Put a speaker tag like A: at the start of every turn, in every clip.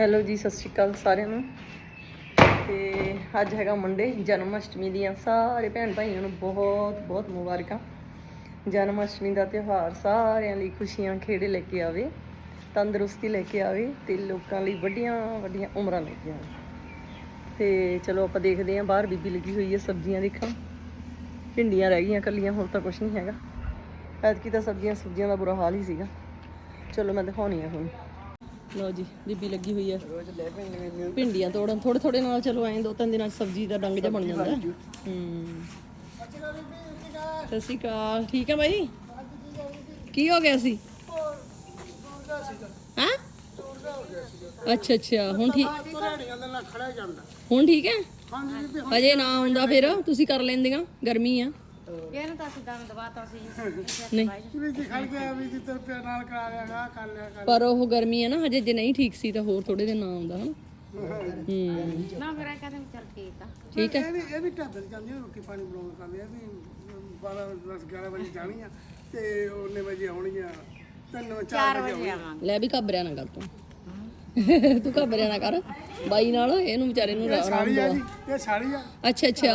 A: Hello ਜੀ, ਸਤਿ ਸ਼੍ਰੀ ਅਕਾਲ ਸਾਰਿਆਂ ਨੂੰ। ਤੇ ਅੱਜ ਹੈਗਾ ਮੰਡੇ ਜਨਮ ਅਸ਼ਟਮੀ ਦੀਆਂ ਸਾਰੇ ਭੈਣ ਭਾਈਆਂ ਨੂੰ ਬਹੁਤ ਬਹੁਤ ਮੁਬਾਰਕਾਂ। ਜਨਮ ਅਸ਼ਟਮੀ ਦਾ ਤਿਉਹਾਰ ਸਾਰਿਆਂ ਲਈ ਖੁਸ਼ੀਆਂ ਖੇੜੇ ਲੈ ਕੇ ਆਵੇ, ਤੰਦਰੁਸਤੀ ਲੈ ਕੇ ਆਵੇ ਤੇ ਲੋਕਾਂ ਲਈ ਵੱਡੀਆਂ ਵੱਡੀਆਂ ਉਮਰਾਂ ਲੈ ਕੇ ਆਵੇ। ਤੇ ਚਲੋ ਆਪਾਂ ਦੇਖਦੇ ਹਾਂ, ਬਾਹਰ ਬੀਬੀ ਲੱਗੀ ਹੋਈ ਹੈ, ਸਬਜ਼ੀਆਂ ਦੇਖਣ। ਭਿੰਡੀਆਂ ਰਹਿ ਗਈਆਂ ਕੱਲੀਆਂ ਹੋਰ ਤਾਂ ਕੁਝ ਨਹੀਂ ਹੈਗਾ। ਐਤਕੀ ਤਾਂ ਸਬਜ਼ੀਆਂ ਸਬਜ਼ੀਆਂ ਦਾ ਬੁਰਾ ਹਾਲ ਹੀ ਸੀਗਾ। ਚਲੋ ਮੈਂ ਦਿਖਾਉਣੀ ਆ ਹੁਣ। ਲਓ ਜੀ ਬੀਬੀ ਲੱਗੀ ਹੋਈ ਹੈ ਭਿੰਡੀਆਂ ਤੋੜਨ ਥੋੜੇ ਥੋੜੇ ਨਾਲ ਚਲੋ ਐਂ ਦੋ ਤਿੰਨ ਦਿਨਾਂ ਚ ਸਬਜ਼ੀ ਦਾ ਡੰਗ ਜਿਹਾ ਬਣ ਜਾਂਦਾ। ਹੈ। ਸਤਿ ਸ਼੍ਰੀ ਅਕਾਲ ਠੀਕ ਹੈ ਬਾਈ? ਕੀ ਹੋ ਗਿਆ ਸੀ? ਹਾਂ? ਅੱਛਾ ਅੱਛਾ ਹੁਣ ਠੀਕ ਹੁਣ ਠੀਕ ਹੈ? ਅਜੇ ਨਾ ਆਉਂਦਾ ਫਿਰ ਤੁਸੀਂ ਕਰ ਲੈਂਦੀਆਂ ਗਰਮੀ ਆ।
B: ਇਹਨੂੰ ਤਾਂ ਅਸੀਂ ਦਮ ਦਵਾਤਾ ਸੀ।
A: ਨਹੀਂ।
C: ਵੀ ਦਿਖਾਈ ਗਿਆ ਵੀ ਜਿੱਤਰ ਪਿਆ ਨਾਲ ਕਰਾ ਲਿਆਗਾ ਕਰ ਲਿਆ ਕਰ
A: ਪਰ ਉਹ ਗਰਮੀ ਹੈ ਨਾ ਹਜੇ ਜੇ ਨਹੀਂ ਠੀਕ ਸੀ ਤਾਂ ਹੋਰ ਥੋੜੇ ਦਿਨ ਨਾ ਆਉਂਦਾ ਹਨਾ? ਹੂੰ
B: ਨਾ ਫਿਰ ਇਹ ਕਹਿੰਦੇ ਵੀ ਚੱਲ ਠੀਕ ਆ।
A: ਠੀਕ ਹੈ
C: ਇਹ ਵੀ ਇਹ ਵੀ ਢਾਬੇ ਤੇ ਜਾਂਦੀ ਆ ਰੋਟੀ ਪਾਣੀ ਬਣਾਉਣ ਕਰਦੇ ਆ ਵੀ 12 10 11 ਵਜੇ ਜਾਣੀਆਂ ਤੇ ਉਹਨੇ ਵਜੇ ਆਉਣੀਆਂ ਤਿੰਨ 4 ਵਜੇ
B: ਵਜੇ ਆਵਾਂਗੇ।
A: ਲੈ ਵੀ ਘਬਰਿਆ ਨਾ ਕਰ ਤੂੰ। ਤੂੰ ਘਬਰਿਆ ਨਾ ਕਰ। ਬਾਈ ਨਾਲ ਇਹਨੂੰ ਵਿਚਾਰੇ ਨੂੰ ਆਰਾਮ
C: ਸਾੜੀ ਆ
A: ਦਵਾ।
C: ਜੀ ਇਹ ਸਾੜੀ ਆ।
A: ਅੱਛਾ ਅੱਛਾ।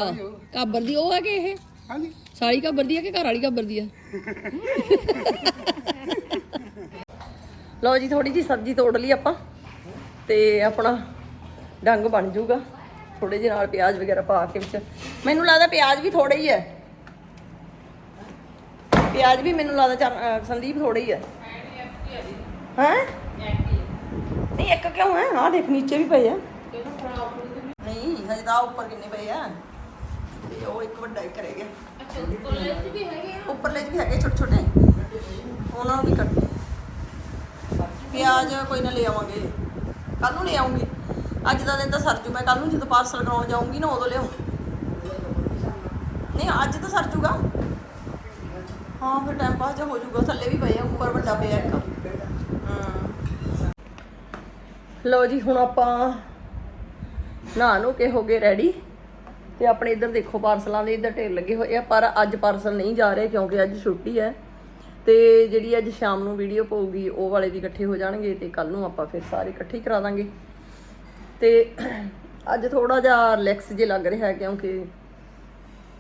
A: ਘਾਬਰ ਦੀ ਉਹ ਆ ਕਿ ਇਹ?
C: ਹਾਂਜੀ।
A: ਸਾਲੀ ਘਾਬਰ ਦੀ ਆ ਕਿ ਘਰ ਵਾਲੀ ਘਾਬਰ ਦੀ ਆ? ਲਓ ਜੀ ਥੋੜੀ ਜੀ ਸਬਜ਼ੀ ਤੋੜ ਲਈ ਆਪਾਂ ਤੇ ਆਪਣਾ ਡੰਗ ਬਣ ਜਾਊਗਾ। ਥੋੜੇ ਜਿਹੇ ਨਾਲ ਪਿਆਜ਼ ਵਗੈਰਾ ਪਾ ਕੇ ਵਿੱਚ। ਮੈਨੂੰ ਲੱਗਦਾ ਪਿਆਜ਼ ਵੀ ਥੋੜੇ ਹੀ ਹੈ ਪਿਆਜ਼ ਵੀ ਮੈਨੂੰ ਲੱਗਦਾ ਸੰਦੀਪ ਥੋੜੇ ਹੀ ਹੈ ਹੈ? ਨਹੀਂ ਇੱਕ ਕਿਉਂ ਹੈ? ਆਹ ਦੇਖ ਨੀਚੇ ਵੀ ਪਏ ਆ। ਨਹੀਂ ਹਜੇ ਤਾਂ ਉੱਪਰ ਕਿੰਨੇ ਪਏ ਆ? ਤੇ ਉਹ ਇੱਕ ਵੱਡਾ ਇੱਕ ਰਹਿ ਗਿਆ। ਅੱਛਾ ਉੱਪਰਲੇ ਚ ਵੀ ਹੈਗੇ ਉੱਪਰਲੇ ਚ ਵੀ ਹੈਗੇ ਛੋਟੇ ਛੋਟੇ ਉਹਨਾਂ ਨੂੰ ਵੀ ਕੱਟ। ਪਿਆਜ਼ ਕੋਈ ਨਾ ਲੈ ਆਵਾਂਗੇ। ਕੱਲ ਨੂੰ ਲੈ ਆਉਂਗੀ। ਅੱਜ ਦਾ ਦਿਨ ਤਾਂ ਸਰ ਜੂ ਮੈਂ ਕੱਲ ਨੂੰ ਜਦੋਂ ਪਾਰਸਲ ਕਰਾਉਣ ਜਾਊਂਗੀ ਨਾ ਉਦੋਂ ਲਿਆਉਂ। ਨਹੀਂ ਅੱਜ ਤਾਂ ਸਰ ਜੂਗਾ। ਹਾਂ ਫਿਰ ਟਾਈਮ ਪਾਸ ਜਾ ਹੋ ਜਾਊਗਾ ਥੱਲੇ ਵੀ ਪਏ ਆ ਉੱਪਰ ਵੱਡਾ ਪਿਆ ਇੱਕ। ਹਾਂ। ਲਓ ਜੀ ਹੁਣ ਆਪਾਂ ਨਹਾ ਨੂੰ ਕੇ ਹੋ ਗਏ ਰੈਡੀ ਤੇ ਆਪਣੇ ਇੱਧਰ ਦੇਖੋ ਪਾਰਸਲਾਂ ਦੇ ਇੱਧਰ ਢੇਰ ਲੱਗੇ ਹੋਏ ਆ, ਪਰ ਅੱਜ ਪਾਰਸਲ ਨਹੀਂ ਜਾ ਰਹੇ ਕਿਉਂਕਿ ਅੱਜ ਛੁੱਟੀ ਹੈ। ਤੇ ਜਿਹੜੀ ਅੱਜ ਸ਼ਾਮ ਨੂੰ ਵੀਡੀਓ ਪਾਊਗੀ, ਉਹ ਵਾਲੇ ਵੀ ਇਕੱਠੇ ਹੋ ਜਾਣਗੇ ਤੇ ਕੱਲ ਨੂੰ ਆਪਾਂ ਫਿਰ ਸਾਰੇ ਇਕੱਠੇ ਕਰਾ ਦਾਂਗੇ। ਤੇ ਅੱਜ ਥੋੜਾ ਜਿਹਾ ਰਿਲੈਕਸ ਜੇ ਲੱਗ ਰਿਹਾ ਹੈ ਕਿਉਂਕਿ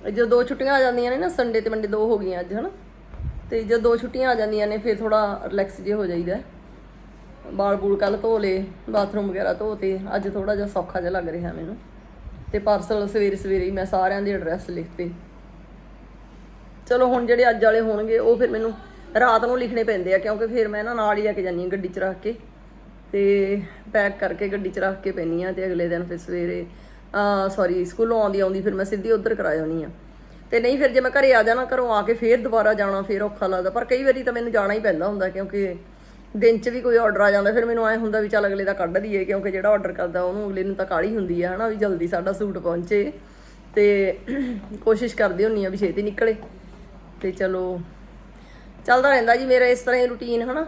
A: ਜਦੋਂ ਦੋ ਛੁੱਟੀਆਂ ਆ ਜਾਂਦੀਆਂ ਨੇ ਨਾ ਸੰਡੇ ਤੇ ਮੰਡੇ ਦੋ ਹੋ ਗਈਆਂ ਅੱਜ, ਹਨਾ? ਤੇ ਜਦੋਂ ਦੋ ਛੁੱਟੀਆਂ ਆ ਜਾਂਦੀਆਂ ਨੇ, ਫਿਰ ਥੋੜਾ ਰਿਲੈਕਸ ਜੇ ਹੋ ਜਾਈਦਾ। ਬਾਲ ਬੂਲ ਕੱਲ ਧੋ ਲਏ, ਬਾਥਰੂਮ ਵਗੈਰਾ ਧੋਤੇ ਅੱਜ ਥੋੜਾ ਜਿਹਾ ਸੌਖਾ ਜਿਹਾ ਲੱਗ ਰਿਹਾ ਮੈਨੂੰ। ਤੇ ਪਾਰਸਲ ਸਵੇਰੇ ਸਵੇਰੇ ਹੀ ਮੈਂ ਸਾਰਿਆਂ ਦੇ ਐਡਰੈਸ ਲਿਖਤੇ। ਚਲੋ ਹੁਣ ਜਿਹੜੇ ਅੱਜ ਵਾਲੇ ਹੋਣਗੇ, ਉਹ ਫਿਰ ਮੈਨੂੰ ਰਾਤ ਨੂੰ ਲਿਖਣੇ ਪੈਂਦੇ ਆ, ਕਿਉਂਕਿ ਫਿਰ ਮੈਂ ਨਾ ਨਾਲ ਹੀ ਲੈ ਕੇ ਜਾਂਦੀ ਹਾਂ ਗੱਡੀ 'ਚ ਰੱਖ ਕੇ। ਤੇ ਪੈਕ ਕਰਕੇ ਗੱਡੀ 'ਚ ਰੱਖ ਕੇ ਪੈਣੀ ਆ ਤੇ ਅਗਲੇ ਦਿਨ ਫਿਰ ਸਵੇਰੇ ਆ ਸੌਰੀ ਸਕੂਲੋਂ ਆਉਂਦੀ ਆਉਂਦੀ ਫਿਰ ਮੈਂ ਸਿੱਧੀ ਉੱਧਰ ਕਰਾ ਜਾਣੀ ਆ ਤੇ ਨਹੀਂ ਫਿਰ ਜੇ ਮੈਂ ਘਰੇ ਆ ਜਾਣਾ, ਘਰੋਂ ਆ ਕੇ ਫੇਰ ਦੁਬਾਰਾ ਜਾਣਾ, ਫੇਰ ਔਖਾ ਲੱਗਦਾ। ਪਰ ਕਈ ਵਾਰੀ ਤਾਂ ਮੈਨੂੰ ਜਾਣਾ ਹੀ ਪੈਂਦਾ ਹੁੰਦਾ, ਕਿਉਂਕਿ ਦਿਨ 'ਚ ਵੀ ਕੋਈ ਆਰਡਰ ਆ ਜਾਂਦਾ, ਫਿਰ ਮੈਨੂੰ ਐ ਹੁੰਦਾ ਵੀ ਚੱਲ ਅਗਲੇ ਦਾ ਕੱਢ ਦਈਏ ਕਿਉਂਕਿ ਜਿਹੜਾ ਆਰਡਰ ਕਰਦਾ ਉਹਨੂੰ ਅਗਲੇ ਨੂੰ ਤਾਂ ਕਾਲੀ ਹੁੰਦੀ ਆ, ਹਨਾ, ਵੀ ਜਲਦੀ ਸਾਡਾ ਸੂਟ ਪਹੁੰਚੇ। ਤੇ ਕੋਸ਼ਿਸ਼ ਕਰਦੀ ਹੁੰਨੀ ਆ ਵੀ ਛੇਤੀ ਨਿਕਲੇ। ਤੇ ਚਲੋ, ਚੱਲਦਾ ਰਹਿੰਦਾ ਜੀ ਮੇਰਾ ਇਸ ਤਰ੍ਹਾਂ ਹੀ ਰੁਟੀਨ ਹਨਾ।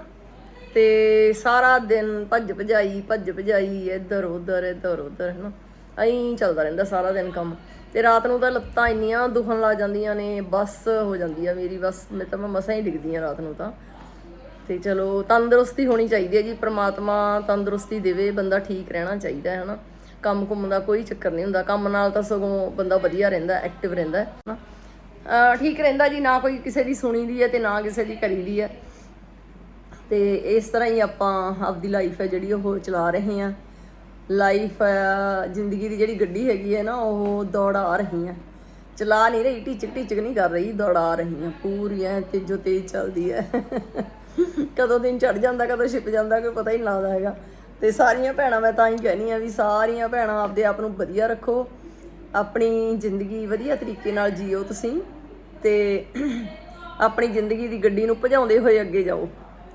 A: ਤੇ ਸਾਰਾ ਦਿਨ ਭੱਜ ਭਜਾਈ ਭੱਜ ਭਜਾਈ, ਇੱਧਰ, ਉੱਧਰ ਇੱਧਰ, ਉੱਧਰ, ਹਨਾ। ਐਂ ਚੱਲਦਾ ਰਹਿੰਦਾ ਸਾਰਾ ਦਿਨ ਕੰਮ। ਤੇ ਰਾਤ ਨੂੰ ਤਾਂ ਲੱਤਾਂ ਇੰਨੀਆਂ ਦੁਖਣ ਲੱਗ ਜਾਂਦੀਆਂ ਨੇ, ਬਸ ਹੋ ਜਾਂਦੀ ਆ ਮੇਰੀ, ਬਸ ਮੈਂ ਤਾਂ ਮਸਾਂ ਹੀ ਡਿੱਗਦੀ ਆ ਰਾਤ ਨੂੰ ਤਾਂ। ਤੇ ਚਲੋ ਤੰਦਰੁਸਤੀ ਹੋਣੀ ਚਾਹੀਦੀ ਹੈ ਜੀ, ਪ੍ਰਮਾਤਮਾ ਤੰਦਰੁਸਤੀ ਦੇਵੇ, ਬੰਦਾ ਠੀਕ ਰਹਿਣਾ ਚਾਹੀਦਾ ਹੈ, ਹਨਾ। ਕੰਮ ਕੁੰਮ ਦਾ ਕੋਈ ਚੱਕਰ ਨਹੀਂ ਹੁੰਦਾ, ਕੰਮ ਨਾਲ ਤਾਂ ਸਗੋਂ ਬੰਦਾ ਵਧੀਆ ਰਹਿੰਦਾ ਐਕਟਿਵ ਰਹਿੰਦਾ ਹੈ, ਹਨਾ। ਠੀਕ ਰਹਿੰਦਾ ਜੀ, ਨਾ ਕੋਈ ਕਿਸੇ ਦੀ ਸੁਣੀ ਦੀ ਹੈ ਤੇ ਨਾ ਕਿਸੇ ਦੀ ਕਰੀ ਦੀ ਹੈ। ਤੇ ਇਸ ਤਰ੍ਹਾਂ ਹੀ ਆਪਾਂ ਆਪਦੀ ਲਾਈਫ ਹੈ ਜਿਹੜੀ ਉਹ ਚਲਾ ਰਹੇ ਹਾਂ। ਲਾਈਫ ਜ਼ਿੰਦਗੀ ਦੀ ਜਿਹੜੀ ਗੱਡੀ ਹੈਗੀ ਹੈ ਨਾ, ਉਹ ਦੌੜਾ ਰਹੀ ਹੈ। ਚਲਾ ਨਹੀਂ ਰਹੀ ਟਿਚਕ ਟਿਚਕ ਨਹੀਂ ਕਰ ਰਹੀ, ਦੌੜਾ ਰਹੀ ਹੈ। ਪੂਰੀ ਐ ਤੇਜ਼ੋ ਤੇਜ਼ ਚੱਲਦੀ ਹੈ। ਕਦੋਂ ਦਿਨ ਚੜ ਜਾਂਦਾ, ਕਦੋਂ ਛਿਪ ਜਾਂਦਾ, ਕੋਈ ਪਤਾ ਹੀ ਨਹੀਂ ਲੱਗਦਾ ਹੈਗਾ। ਤੇ ਸਾਰੀਆਂ ਭੈਣਾਂ ਮੈਂ ਤਾਂ ਹੀ ਕਹਿਨੀ ਆ ਵੀ ਸਾਰੀਆਂ ਭੈਣਾਂ ਆਪਦੇ ਆਪ ਨੂੰ ਵਧੀਆ ਰੱਖੋ। ਆਪਣੀ ਜ਼ਿੰਦਗੀ ਵਧੀਆ ਤਰੀਕੇ ਨਾਲ ਜੀਓ ਤੁਸੀਂ ਤੇ ਆਪਣੀ ਜ਼ਿੰਦਗੀ ਦੀ ਗੱਡੀ ਨੂੰ ਭਜਾਉਂਦੇ ਹੋਏ ਅੱਗੇ ਜਾਓ।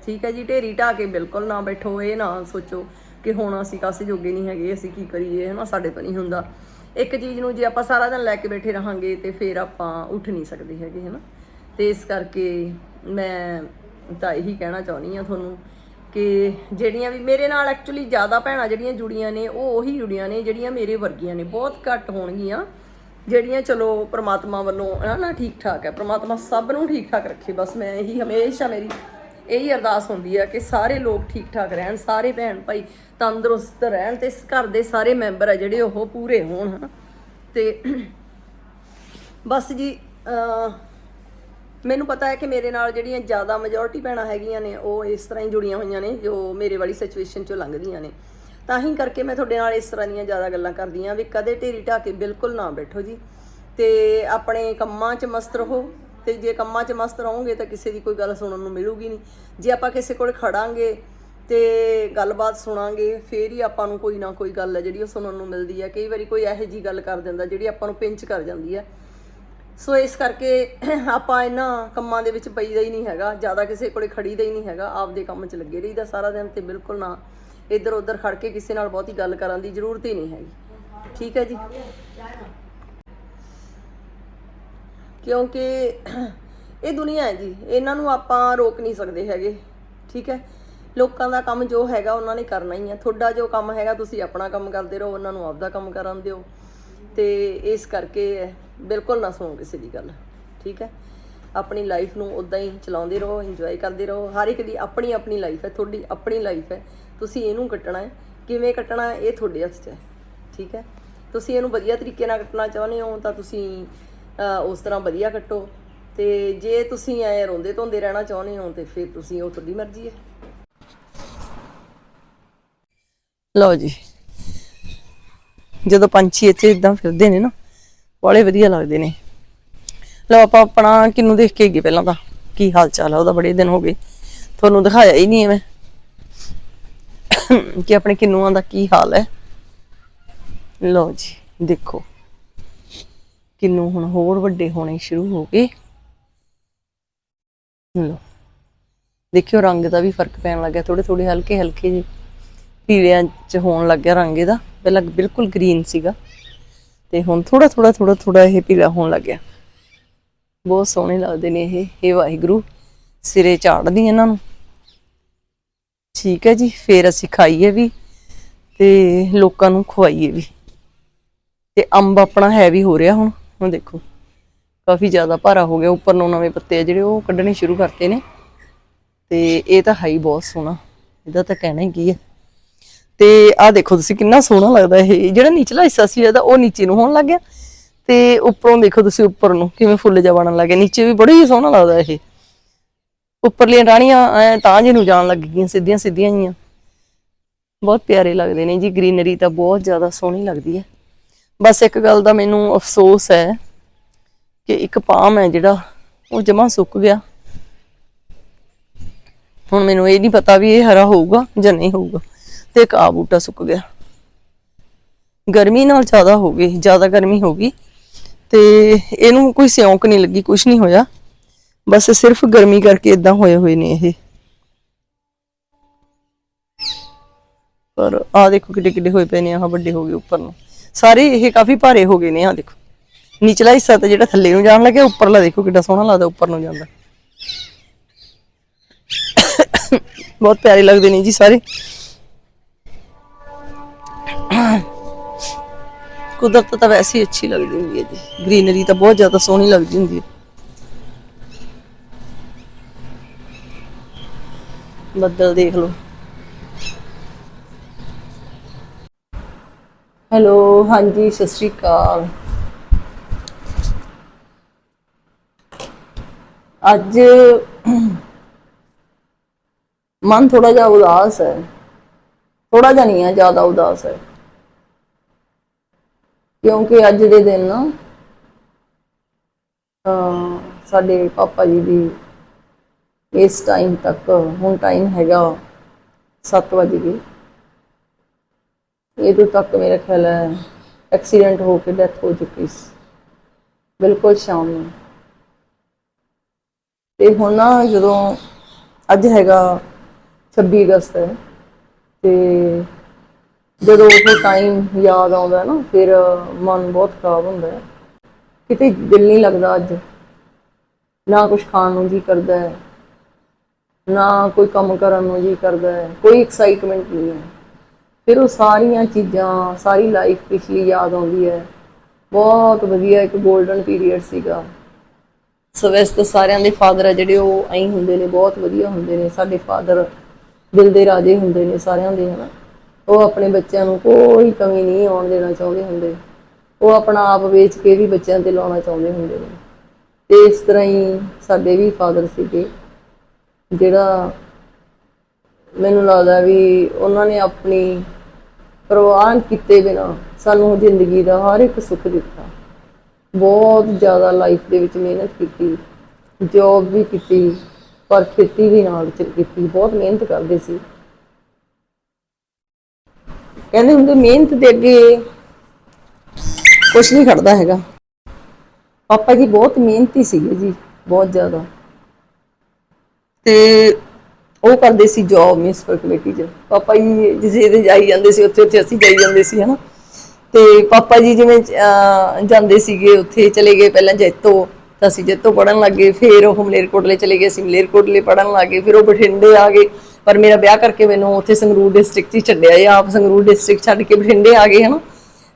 A: ਠੀਕ ਹੈ ਜੀ, ਢੇਰੀ ਢਾ ਕੇ ਬਿਲਕੁਲ ਨਾ ਬੈਠੋ, ਇਹ ਨਾ ਸੋਚੋ ਕਿ ਹੁਣ ਅਸੀਂ ਕਾਸੇ ਜੋਗੇ ਨਹੀਂ ਹੈਗੇ, ਅਸੀਂ ਕੀ ਕਰੀਏ ਹਨਾ ਸਾਡੇ ਤੋਂ ਨਹੀਂ ਹੁੰਦਾ। ਇੱਕ ਚੀਜ਼ ਨੂੰ ਜੇ ਆਪਾਂ ਸਾਰਾ ਦਿਨ ਲੈ ਕੇ ਬੈਠੇ ਰਹਾਂਗੇ ਤੇ ਫਿਰ ਆਪਾਂ ਉੱਠ ਨਹੀਂ ਸਕਦੇ ਹੈਗੇ, ਹਨਾ? ਤੇ ਇਸ ਕਰਕੇ ਮੈਂ ਤਾਂ ਇਹੀ ਕਹਿਣਾ ਚਾਹੁੰਦੀ ਆ ਤੁਹਾਨੂੰ ਕਿ ਜਿਹੜੀਆਂ ਵੀ ਮੇਰੇ ਨਾਲ ਐਕਚੁਅਲੀ ਜ਼ਿਆਦਾ ਭੈਣਾਂ ਜਿਹੜੀਆਂ ਜੁੜੀਆਂ ਨੇ, ਉਹ ਉਹੀ ਜੁੜੀਆਂ ਨੇ, ਜਿਹੜੀਆਂ ਮੇਰੇ ਵਰਗੀਆਂ ਨੇ। ਬਹੁਤ ਘੱਟ ਹੋਣਗੀਆਂ, ਜਿਹੜੀਆਂ ਚਲੋ ਪ੍ਰਮਾਤਮਾ ਵੱਲੋਂ ਹੈ ਨਾ ਠੀਕ ਠਾਕ ਹੈ। ਪ੍ਰਮਾਤਮਾ ਸਭ ਨੂੰ ਠੀਕ ਠਾਕ ਰੱਖੇ। ਬਸ ਮੈਂ ਇਹੀ, ਹਮੇਸ਼ਾ ਮੇਰੀ ਇਹੀ ਅਰਦਾਸ ਹੁੰਦੀ ਆ ਕਿ ਸਾਰੇ ਲੋਕ ਠੀਕ ਠਾਕ ਰਹਿਣ, ਸਾਰੇ ਭੈਣ ਭਾਈ ਤੰਦਰੁਸਤ ਰਹਿਣ ਤੇ ਇਸ ਘਰ ਦੇ ਸਾਰੇ ਮੈਂਬਰ ਆ ਜਿਹੜੇ ਉਹ ਪੂਰੇ ਹੋਣ, ਹਨਾ। ਤੇ ਬਸ ਜੀ ਮੈਨੂੰ ਪਤਾ ਹੈ ਕਿ ਮੇਰੇ ਨਾਲ ਜਿਹੜੀਆਂ ਜ਼ਿਆਦਾ ਮੈਜੋਰਟੀ ਭੈਣਾਂ ਹੈਗੀਆਂ ਨੇ, ਉਹ ਇਸ ਤਰ੍ਹਾਂ ਹੀ ਜੁੜੀਆਂ ਹੋਈਆਂ ਨੇ, ਜੋ ਮੇਰੇ ਵਾਲੀ ਸਿਚੁਏਸ਼ਨ ਚੋਂ ਲੰਘਦੀਆਂ ਨੇ। ਤਾਂ ਹੀ ਕਰਕੇ ਮੈਂ ਤੁਹਾਡੇ ਨਾਲ ਇਸ ਤਰ੍ਹਾਂ ਦੀਆਂ ਜ਼ਿਆਦਾ ਗੱਲਾਂ ਕਰਦੀ ਹਾਂ ਵੀ ਕਦੇ ਢੇਰੀ ਢਾ ਕੇ ਬਿਲਕੁਲ ਨਾ ਬੈਠੋ ਜੀ। ਤੇ ਆਪਣੇ ਕੰਮਾਂ 'ਚ ਮਸਤ ਰਹੋ, ਤੇ ਜੇ ਕੰਮਾਂ 'ਚ ਮਸਤ ਰਹੋਗੇ ਤਾਂ ਕਿਸੇ ਦੀ ਕੋਈ ਗੱਲ ਸੁਣਨ ਨੂੰ ਮਿਲੂਗੀ ਨਹੀਂ। ਜੇ ਆਪਾਂ ਕਿਸੇ ਕੋਲ ਖੜਾਂਗੇ ਤੇ ਗੱਲਬਾਤ ਸੁਣਾਂਗੇ, ਫੇਰ ਹੀ ਆਪਾਂ ਨੂੰ ਕੋਈ ਨਾ ਕੋਈ ਗੱਲ ਹੈ ਜਿਹੜੀ ਉਹ ਸੁਣਨ ਨੂੰ ਮਿਲਦੀ ਹੈ। ਕਈ ਵਾਰੀ ਕੋਈ ਇਹੋ ਜੀ ਗੱਲ ਕਰ ਦਿੰਦਾ ਜਿਹੜੀ ਆਪਾਂ ਨੂੰ ਪਿੰਚ ਕਰ ਜਾਂਦੀ ਹੈ। ਸੋ ਇਸ ਕਰਕੇ ਆਪਾਂ ਇਹਨਾਂ ਕੰਮਾਂ ਦੇ ਵਿੱਚ ਪਈਦਾ ਹੀ ਨਹੀਂ ਹੈਗਾ, ਜ਼ਿਆਦਾ ਕਿਸੇ ਕੋਲੇ ਖੜੀਦਾ ਹੀ ਨਹੀਂ ਹੈਗਾ, ਆਪਦੇ ਕੰਮ 'ਚ ਲੱਗੇ ਰਹੀਦਾ ਸਾਰਾ ਦਿਨ ਤੇ ਬਿਲਕੁਲ ਨਾ ਇੱਧਰ ਉੱਧਰ ਖੜ ਕੇ ਕਿਸੇ ਨਾਲ ਬਹੁਤੀ ਗੱਲ ਕਰਨ ਦੀ ਜ਼ਰੂਰਤ ਹੀ ਨਹੀਂ ਹੈਗੀ। ਠੀਕ ਹੈ ਜੀ? ਕਿਉਂਕਿ ਇਹ ਦੁਨੀਆ ਹੈ ਜੀ, ਇਹਨਾਂ ਨੂੰ ਆਪਾਂ ਰੋਕ ਨਹੀਂ ਸਕਦੇ ਹੈਗੇ, ਠੀਕ ਹੈ? ਲੋਕਾਂ ਦਾ ਕੰਮ ਜੋ ਹੈਗਾ ਉਹਨਾਂ ਨੇ ਕਰਨਾ ਹੀ ਹੈ ਤੁਹਾਡਾ ਜੋ ਕੰਮ ਹੈਗਾ, ਤੁਸੀਂ ਆਪਣਾ ਕੰਮ ਕਰਦੇ ਰਹੋ, ਉਹਨਾਂ ਨੂੰ ਆਪਦਾ ਕੰਮ ਕਰਨ ਦਿਓ। ਤੇ ਇਸ ਕਰਕੇ ਬਿਲਕੁਲ ਨਾ ਸੁਣੋ ਕਿਸੇ ਦੀ ਗੱਲ, ਠੀਕ ਹੈ? ਆਪਣੀ ਲਾਈਫ ਨੂੰ ਉਦਾਂ ਹੀ ਚਲਾਉਂਦੇ ਰਹੋ ਇੰਜੋਏ ਕਰਦੇ ਰਹੋ। ਹਰ ਇੱਕ ਦੀ ਆਪਣੀ ਆਪਣੀ ਲਾਈਫ ਹੈ, ਤੁਹਾਡੀ ਆਪਣੀ ਲਾਈਫ ਹੈ। ਤੁਸੀਂ ਇਹਨੂੰ ਕੱਟਣਾ ਹੈ। ਕਿਵੇਂ ਕੱਟਣਾ ਹੈ? ਇਹ ਤੁਹਾਡੇ ਹੱਥ 'ਚ ਹੈ, ਠੀਕ ਹੈ? ਤੁਸੀਂ ਇਹਨੂੰ ਵਧੀਆ ਤਰੀਕੇ ਨਾਲ ਕੱਟਣਾ ਚਾਹੁੰਦੇ ਹੋ ਤਾਂ ਤੁਸੀਂ ਉਸ ਤਰ੍ਹਾਂ ਵਧੀਆ ਕੱਟੋ। ਤੇ ਜੇ ਤੁਸੀਂ ਐ ਰੋਂਦੇ ਧੋਂਦੇ ਰਹਿਣਾ ਚਾਹੁੰਦੇ ਹੋ ਤੇ ਫਿਰ ਤੁਸੀਂ ਉਹ ਤੁਹਾਡੀ ਮਰਜ਼ੀ ਹੈ। ਲਓ ਜੀ। ਜਦੋਂ ਪੰਛੀ ਇੱਥੇ ਇਦਾਂ ਫਿਰਦੇ ਨੇ ਨਾ ਬੜੇ ਵਧੀਆ ਲੱਗਦੇ ਨੇ। ਲਓ ਆਪਾਂ ਆਪਣਾ ਕਿੰਨੂੰ ਦੇਖ ਕੇ ਗਏ ਪਹਿਲਾਂ ਤਾਂ, ਕੀ ਹਾਲ ਚਾਲ ਆ ਉਹਦਾ, ਬੜੇ ਦਿਨ ਹੋ ਗਏ। ਤੁਹਾਨੂੰ ਦਿਖਾਇਆ ਹੀ ਨਹੀਂ ਮੈਂ। ਕਿ ਆਪਣੇ ਕਿੰਨੂਆਂ ਦਾ ਕੀ ਹਾਲ ਹੈ। ਲਓ ਜੀ, ਦੇਖੋ। ਕਿੰਨੂ ਹੁਣ ਹੋਰ ਵੱਡੇ ਹੋਣੇ ਸ਼ੁਰੂ ਹੋ ਗਏ। ਲਓ। ਦੇਖਿਓ ਰੰਗ ਦਾ ਵੀ ਫ਼ਰਕ ਪੈਣ ਲੱਗਿਆ ਥੋੜੇ ਥੋੜੇ ਹਲਕੇ ਹਲਕੇ ਜਿਹੇ ਪੀਲਿਆਂ ਚ ਹੋਣ ਲੱਗਿਆ ਰੰਗ ਇਹਦਾ। ਪਹਿਲਾਂ ਬਿਲਕੁਲ ਗ੍ਰੀਨ ਸੀਗਾ। ਤੇ ਹੁਣ ਥੋੜਾ ਥੋੜਾ ਥੋੜਾ ਥੋੜਾ ਇਹ ਪੀਲਾ ਹੋਣ ਲੱਗਿਆ ਬਹੁਤ ਸੋਹਣੇ ਲੱਗਦੇ ਨੇ ਇਹ ਇਹ ਵਾਹਿਗੁਰੂ। ਸਿਰੇ ਝਾੜਦੀ ਇਹਨਾਂ ਨੂੰ। ਠੀਕ ਹੈ ਜੀ, ਫੇਰ ਅਸੀਂ ਖਾਈਏ ਵੀ ਤੇ ਲੋਕਾਂ ਨੂੰ ਖਵਾਈਏ ਵੀ। ਤੇ ਅੰਬ ਆਪਣਾ ਹੈਵੀ ਹੋ ਰਿਹਾ ਹੁਣ ਹੁਣ ਦੇਖੋ। ਕਾਫੀ ਜ਼ਿਆਦਾ ਭਾਰਾ ਹੋ ਗਿਆ ਉੱਪਰ ਨੂੰ ਨਵੇਂ ਪੱਤੇ ਆ ਜਿਹੜੇ ਉਹ ਕੱਢਣੇ ਸ਼ੁਰੂ ਕਰਤੇ ਨੇ। ਤੇ ਇਹ ਤਾਂ ਹੈ ਹੀ ਬਹੁਤ ਸੋਹਣਾ। ਇਹਦਾ ਤਾਂ ਕਹਿਣਾ ਹੀ ਕੀ ਹੈ। ਤੇ ਆਹ ਦੇਖੋ ਤੁਸੀਂ ਕਿੰਨਾ ਸੋਹਣਾ ਲੱਗਦਾ ਇਹ। ਜਿਹੜਾ ਨੀਚਲਾ ਹਿੱਸਾ ਸੀ ਇਹਦਾ, ਉਹ ਨੀਚੇ ਨੂੰ ਹੋਣ ਲੱਗ ਗਿਆ। ਤੇ ਉੱਪਰੋਂ ਦੇਖੋ ਤੁਸੀਂ ਉੱਪਰ ਨੂੰ ਕਿਵੇਂ ਫੁੱਲ ਜਿਹਾ ਬਣਨ ਲੱਗੇ ਨੀਚੇ ਵੀ ਬੜੀ ਹੀ ਸੋਹਣਾ ਲੱਗਦਾ ਇਹ। ਉੱਪਰਲੀਆਂ ਟਾਹਣੀਆਂ ਐ ਤਾਂ ਜਿਹੇ ਨੂੰ ਜਾਣ ਲੱਗ ਗਈਆਂ, ਸਿੱਧੀਆਂ ਸਿੱਧੀਆਂ ਜੀਆਂ। ਬਹੁਤ ਪਿਆਰੇ ਲੱਗਦੇ ਨੇ ਜੀ। ਗ੍ਰੀਨਰੀ ਤਾਂ ਬਹੁਤ ਜ਼ਿਆਦਾ ਸੋਹਣੀ ਲੱਗਦੀ ਹੈ। ਬਸ ਇੱਕ ਗੱਲ ਦਾ ਮੈਨੂੰ ਅਫਸੋਸ ਹੈ ਕਿ ਇੱਕ ਪਾਮ ਹੈ ਜਿਹੜਾ, ਉਹ ਜਮਾ ਸੁੱਕ ਗਿਆ। ਹੁਣ ਮੈਨੂੰ ਇਹ ਨਹੀਂ ਪਤਾ ਵੀ ਇਹ ਹਰਾ ਹੋਊਗਾ ਜਾਂ ਨਹੀਂ ਹੋਊਗਾ। ਤੇ ਇੱਕ ਆ ਬੂਟਾ ਸੁੱਕ ਗਿਆ। ਗਰਮੀ ਨਾਲ ਜ਼ਿਆਦਾ ਹੋ ਗਈ, ਜ਼ਿਆਦਾ ਗਰਮੀ ਹੋ ਗਈ ਤੇ ਇਹਨੂੰ ਕੋਈ ਸਿਉਂਕ ਨਹੀਂ ਲੱਗੀ ਕੁਝ ਨਹੀਂ ਹੋਇਆ। ਬਸ ਸਿਰਫ ਗਰਮੀ ਕਰਕੇ ਇਦਾਂ ਹੋਏ ਹੋਏ ਨੇ ਇਹ। ਪਰ ਆ ਦੇਖੋ ਕਿੱਡੇ ਕਿੱਡੇ ਹੋਏ ਪਏ ਨੇ, ਆਹ ਵੱਡੇ ਹੋ ਗਏ ਉੱਪਰ ਨੂੰ। ਸਾਰੇ ਇਹ ਕਾਫੀ ਭਾਰੇ ਹੋ ਗਏ ਨੇ ਆ ਦੇਖੋ। ਨਿਚਲਾ ਹਿੱਸਾ ਤਾਂ ਜਿਹੜਾ ਥੱਲੇ ਨੂੰ ਜਾਣ ਲੱਗਿਆ, ਉੱਪਰਲਾ ਦੇਖੋ ਕਿੱਡਾ ਸੋਹਣਾ ਲੱਗਦਾ, ਉੱਪਰ ਨੂੰ ਜਾਂਦਾ। ਬਹੁਤ ਪਿਆਰੇ ਲੱਗਦੇ ਨੇ ਜੀ ਸਾਰੇ। ਕੁਦਰਤ ਤਾਂ ਵੈਸੇ ਹੀ ਅੱਛੀ ਲੱਗਦੀ ਹੁੰਦੀ ਹੈ ਜੀ। ਗ੍ਰੀਨਰੀ ਤਾਂ ਬਹੁਤ ਜ਼ਿਆਦਾ ਸੋਹਣੀ ਲੱਗਦੀ ਹੁੰਦੀ ਹੈ। ਬੱਦਲ ਦੇਖ ਲਓ। ਹੈਲੋ, ਹਾਂਜੀ, ਸਤਿ ਸ਼੍ਰੀ ਅਕਾਲ। ਅੱਜ ਮਨ ਥੋੜਾ ਜਿਹਾ ਉਦਾਸ ਹੈ। ਥੋੜਾ ਜਿਹਾ ਨਹੀਂ ਹੈ, ਜ਼ਿਆਦਾ ਉਦਾਸ ਹੈ। ਕਿਉਂਕਿ ਅੱਜ ਦੇ ਦਿਨ ਨਾ, ਅਹ ਸਾਡੇ ਪਾਪਾ ਜੀ ਦੀ ਇਸ ਟਾਈਮ ਤੱਕ, ਹੁਣ ਟਾਈਮ ਹੈਗਾ 7 ਵਜੇ ਗਏ। ਇਹਦੋਂ ਤੱਕ ਮੇਰਾ ਖਿਆਲ ਹੈ ਐਕਸੀਡੈਂਟ ਹੋ ਕੇ ਡੈਥ ਹੋ ਚੁੱਕੀ ਸੀ। ਬਿਲਕੁਲ ਸ਼ਾਮ ਨੂੰ। ਤੇ ਹੁਣ ਨਾ ਜਦੋਂ ਅੱਜ ਹੈਗਾ 26 ਅਗਸਤ ਹੈ, ਤੇ ਜਦੋਂ ਉਹ ਟਾਈਮ ਯਾਦ ਆਉਂਦਾ ਹੈ ਨਾ, ਫਿਰ ਮਨ ਬਹੁਤ ਖਰਾਬ ਹੁੰਦਾ ਹੈ। ਕਿਤੇ ਦਿਲ ਨਹੀਂ ਲੱਗਦਾ ਅੱਜ। ਨਾ ਕੁਝ ਖਾਣ ਨੂੰ ਜੀ ਕਰਦਾ ਹੈ। ਨਾ ਕੋਈ ਕੰਮ ਕਰਨ ਨੂੰ ਜੀ ਕਰਦਾ ਹੈ। ਕੋਈ ਐਕਸਾਈਟਮੈਂਟ ਨਹੀਂ ਹੈ। ਫਿਰ ਉਹ ਸਾਰੀਆਂ ਚੀਜ਼ਾਂ, ਸਾਰੀ ਲਾਈਫ ਪਿਛਲੀ ਯਾਦ ਆਉਂਦੀ ਹੈ। ਬਹੁਤ ਵਧੀਆ ਇੱਕ 골ਡਨ ਪੀਰੀਅਡ ਸੀਗਾ। ਸਵੈਸਤ ਸਾਰਿਆਂ ਦੇ ਫਾਦਰ ਆ ਜਿਹੜੇ, ਉਹ ਐਂ ਹੁੰਦੇ ਨੇ, ਬਹੁਤ ਵਧੀਆ ਹੁੰਦੇ ਨੇ। ਸਾਡੇ ਫਾਦਰ ਦਿਲ ਦੇ ਰਾਜੇ ਹੁੰਦੇ ਨੇ ਸਾਰਿਆਂ ਦੇ, ਹਨਾ। ਉਹ ਆਪਣੇ ਬੱਚਿਆਂ ਨੂੰ ਕੋਈ ਕਮੀ ਨਹੀਂ ਆਉਣ ਦੇਣਾ ਚਾਹੁੰਦੇ ਹੁੰਦੇ। ਉਹ ਆਪਣਾ ਆਪ ਵੇਚ ਕੇ ਵੀ ਬੱਚਿਆਂ ਤੇ ਲਾਉਣਾ ਚਾਹੁੰਦੇ ਹੁੰਦੇ ਨੇ। ਤੇ ਇਸ ਤਰ੍ਹਾਂ ਹੀ ਸਾਡੇ ਵੀ ਫਾਦਰ ਸੀਗੇ, ਜਿਹੜਾ ਮੈਨੂੰ ਲੱਗਦਾ ਵੀ ਉਹਨਾਂ ਨੇ ਆਪਣੀ ਪ੍ਰਵਾਹ ਕੀਤੇ ਬਿਨਾ ਸਾਨੂੰ ਜ਼ਿੰਦਗੀ ਦਾ ਹਰ ਇੱਕ ਸੁੱਖ ਦਿੱਤਾ। ਬਹੁਤ ਜ਼ਿਆਦਾ ਲਾਈਫ ਦੇ ਵਿੱਚ ਮਿਹਨਤ ਕੀਤੀ ਜੌਬ ਵੀ ਕੀਤੀ, ਪਰ ਖੇਤੀ ਵੀ ਨਾਲ ਕੀਤੀ, ਬਹੁਤ ਮਿਹਨਤ ਕਰਦੇ ਸੀ। ਕਹਿੰਦੇ ਹੁੰਦੇ ਮਿਹਨਤ ਦੇ ਅੱਗੇ ਕੁਝ ਨਹੀਂ ਖੜਦਾ ਹੈਗਾ। ਪਾਪਾ ਜੀ ਬਹੁਤ ਮਿਹਨਤੀ ਸੀਗੇ ਜੀ ਬਹੁਤ ਜ਼ਿਆਦਾ। ਤੇ ਉਹ ਕਰਦੇ ਸੀ ਜੌਬ ਮਿਊਨਿਸਪਲ ਕਮੇਟੀ 'ਚ। ਪਾਪਾ ਜੀ ਜਿਸੇ ਜਾਈ ਜਾਂਦੇ ਸੀ ਉੱਥੇ ਉੱਥੇ ਅਸੀਂ ਜਾਈ ਜਾਂਦੇ ਸੀ ਹਨਾ। ਤੇ ਪਾਪਾ ਜੀ ਜਿਵੇਂ ਅਹ, ਜਾਂਦੇ ਸੀਗੇ ਉੱਥੇ ਚਲੇ ਗਏ ਪਹਿਲਾਂ ਜੈਤੋ। ਤਾਂ ਅਸੀਂ ਜੈਤੋ ਪੜਨ ਲੱਗੇ ਫਿਰ ਉਹ ਮਲੇਰਕੋਟਲੇ ਚਲੇ ਗਏ ਅਸੀਂ ਮਲੇਰਕੋਟਲੇ ਪੜਨ ਲੱਗੇ ਫਿਰ ਉਹ ਬਠਿੰਡੇ ਆ ਗਏ। ਪਰ ਮੇਰਾ ਵਿਆਹ ਕਰਕੇ ਮੈਨੂੰ ਉੱਥੇ ਸੰਗਰੂਰ ਡਿਸਟ੍ਰਿਕਟ 'ਚ ਹੀ ਛੱਡਿਆ ਇਹ ਆਪ ਸੰਗਰੂਰ ਡਿਸਟ੍ਰਿਕਟ ਛੱਡ ਕੇ ਬਠਿੰਡੇ ਆ ਗਏ ਹਨਾ?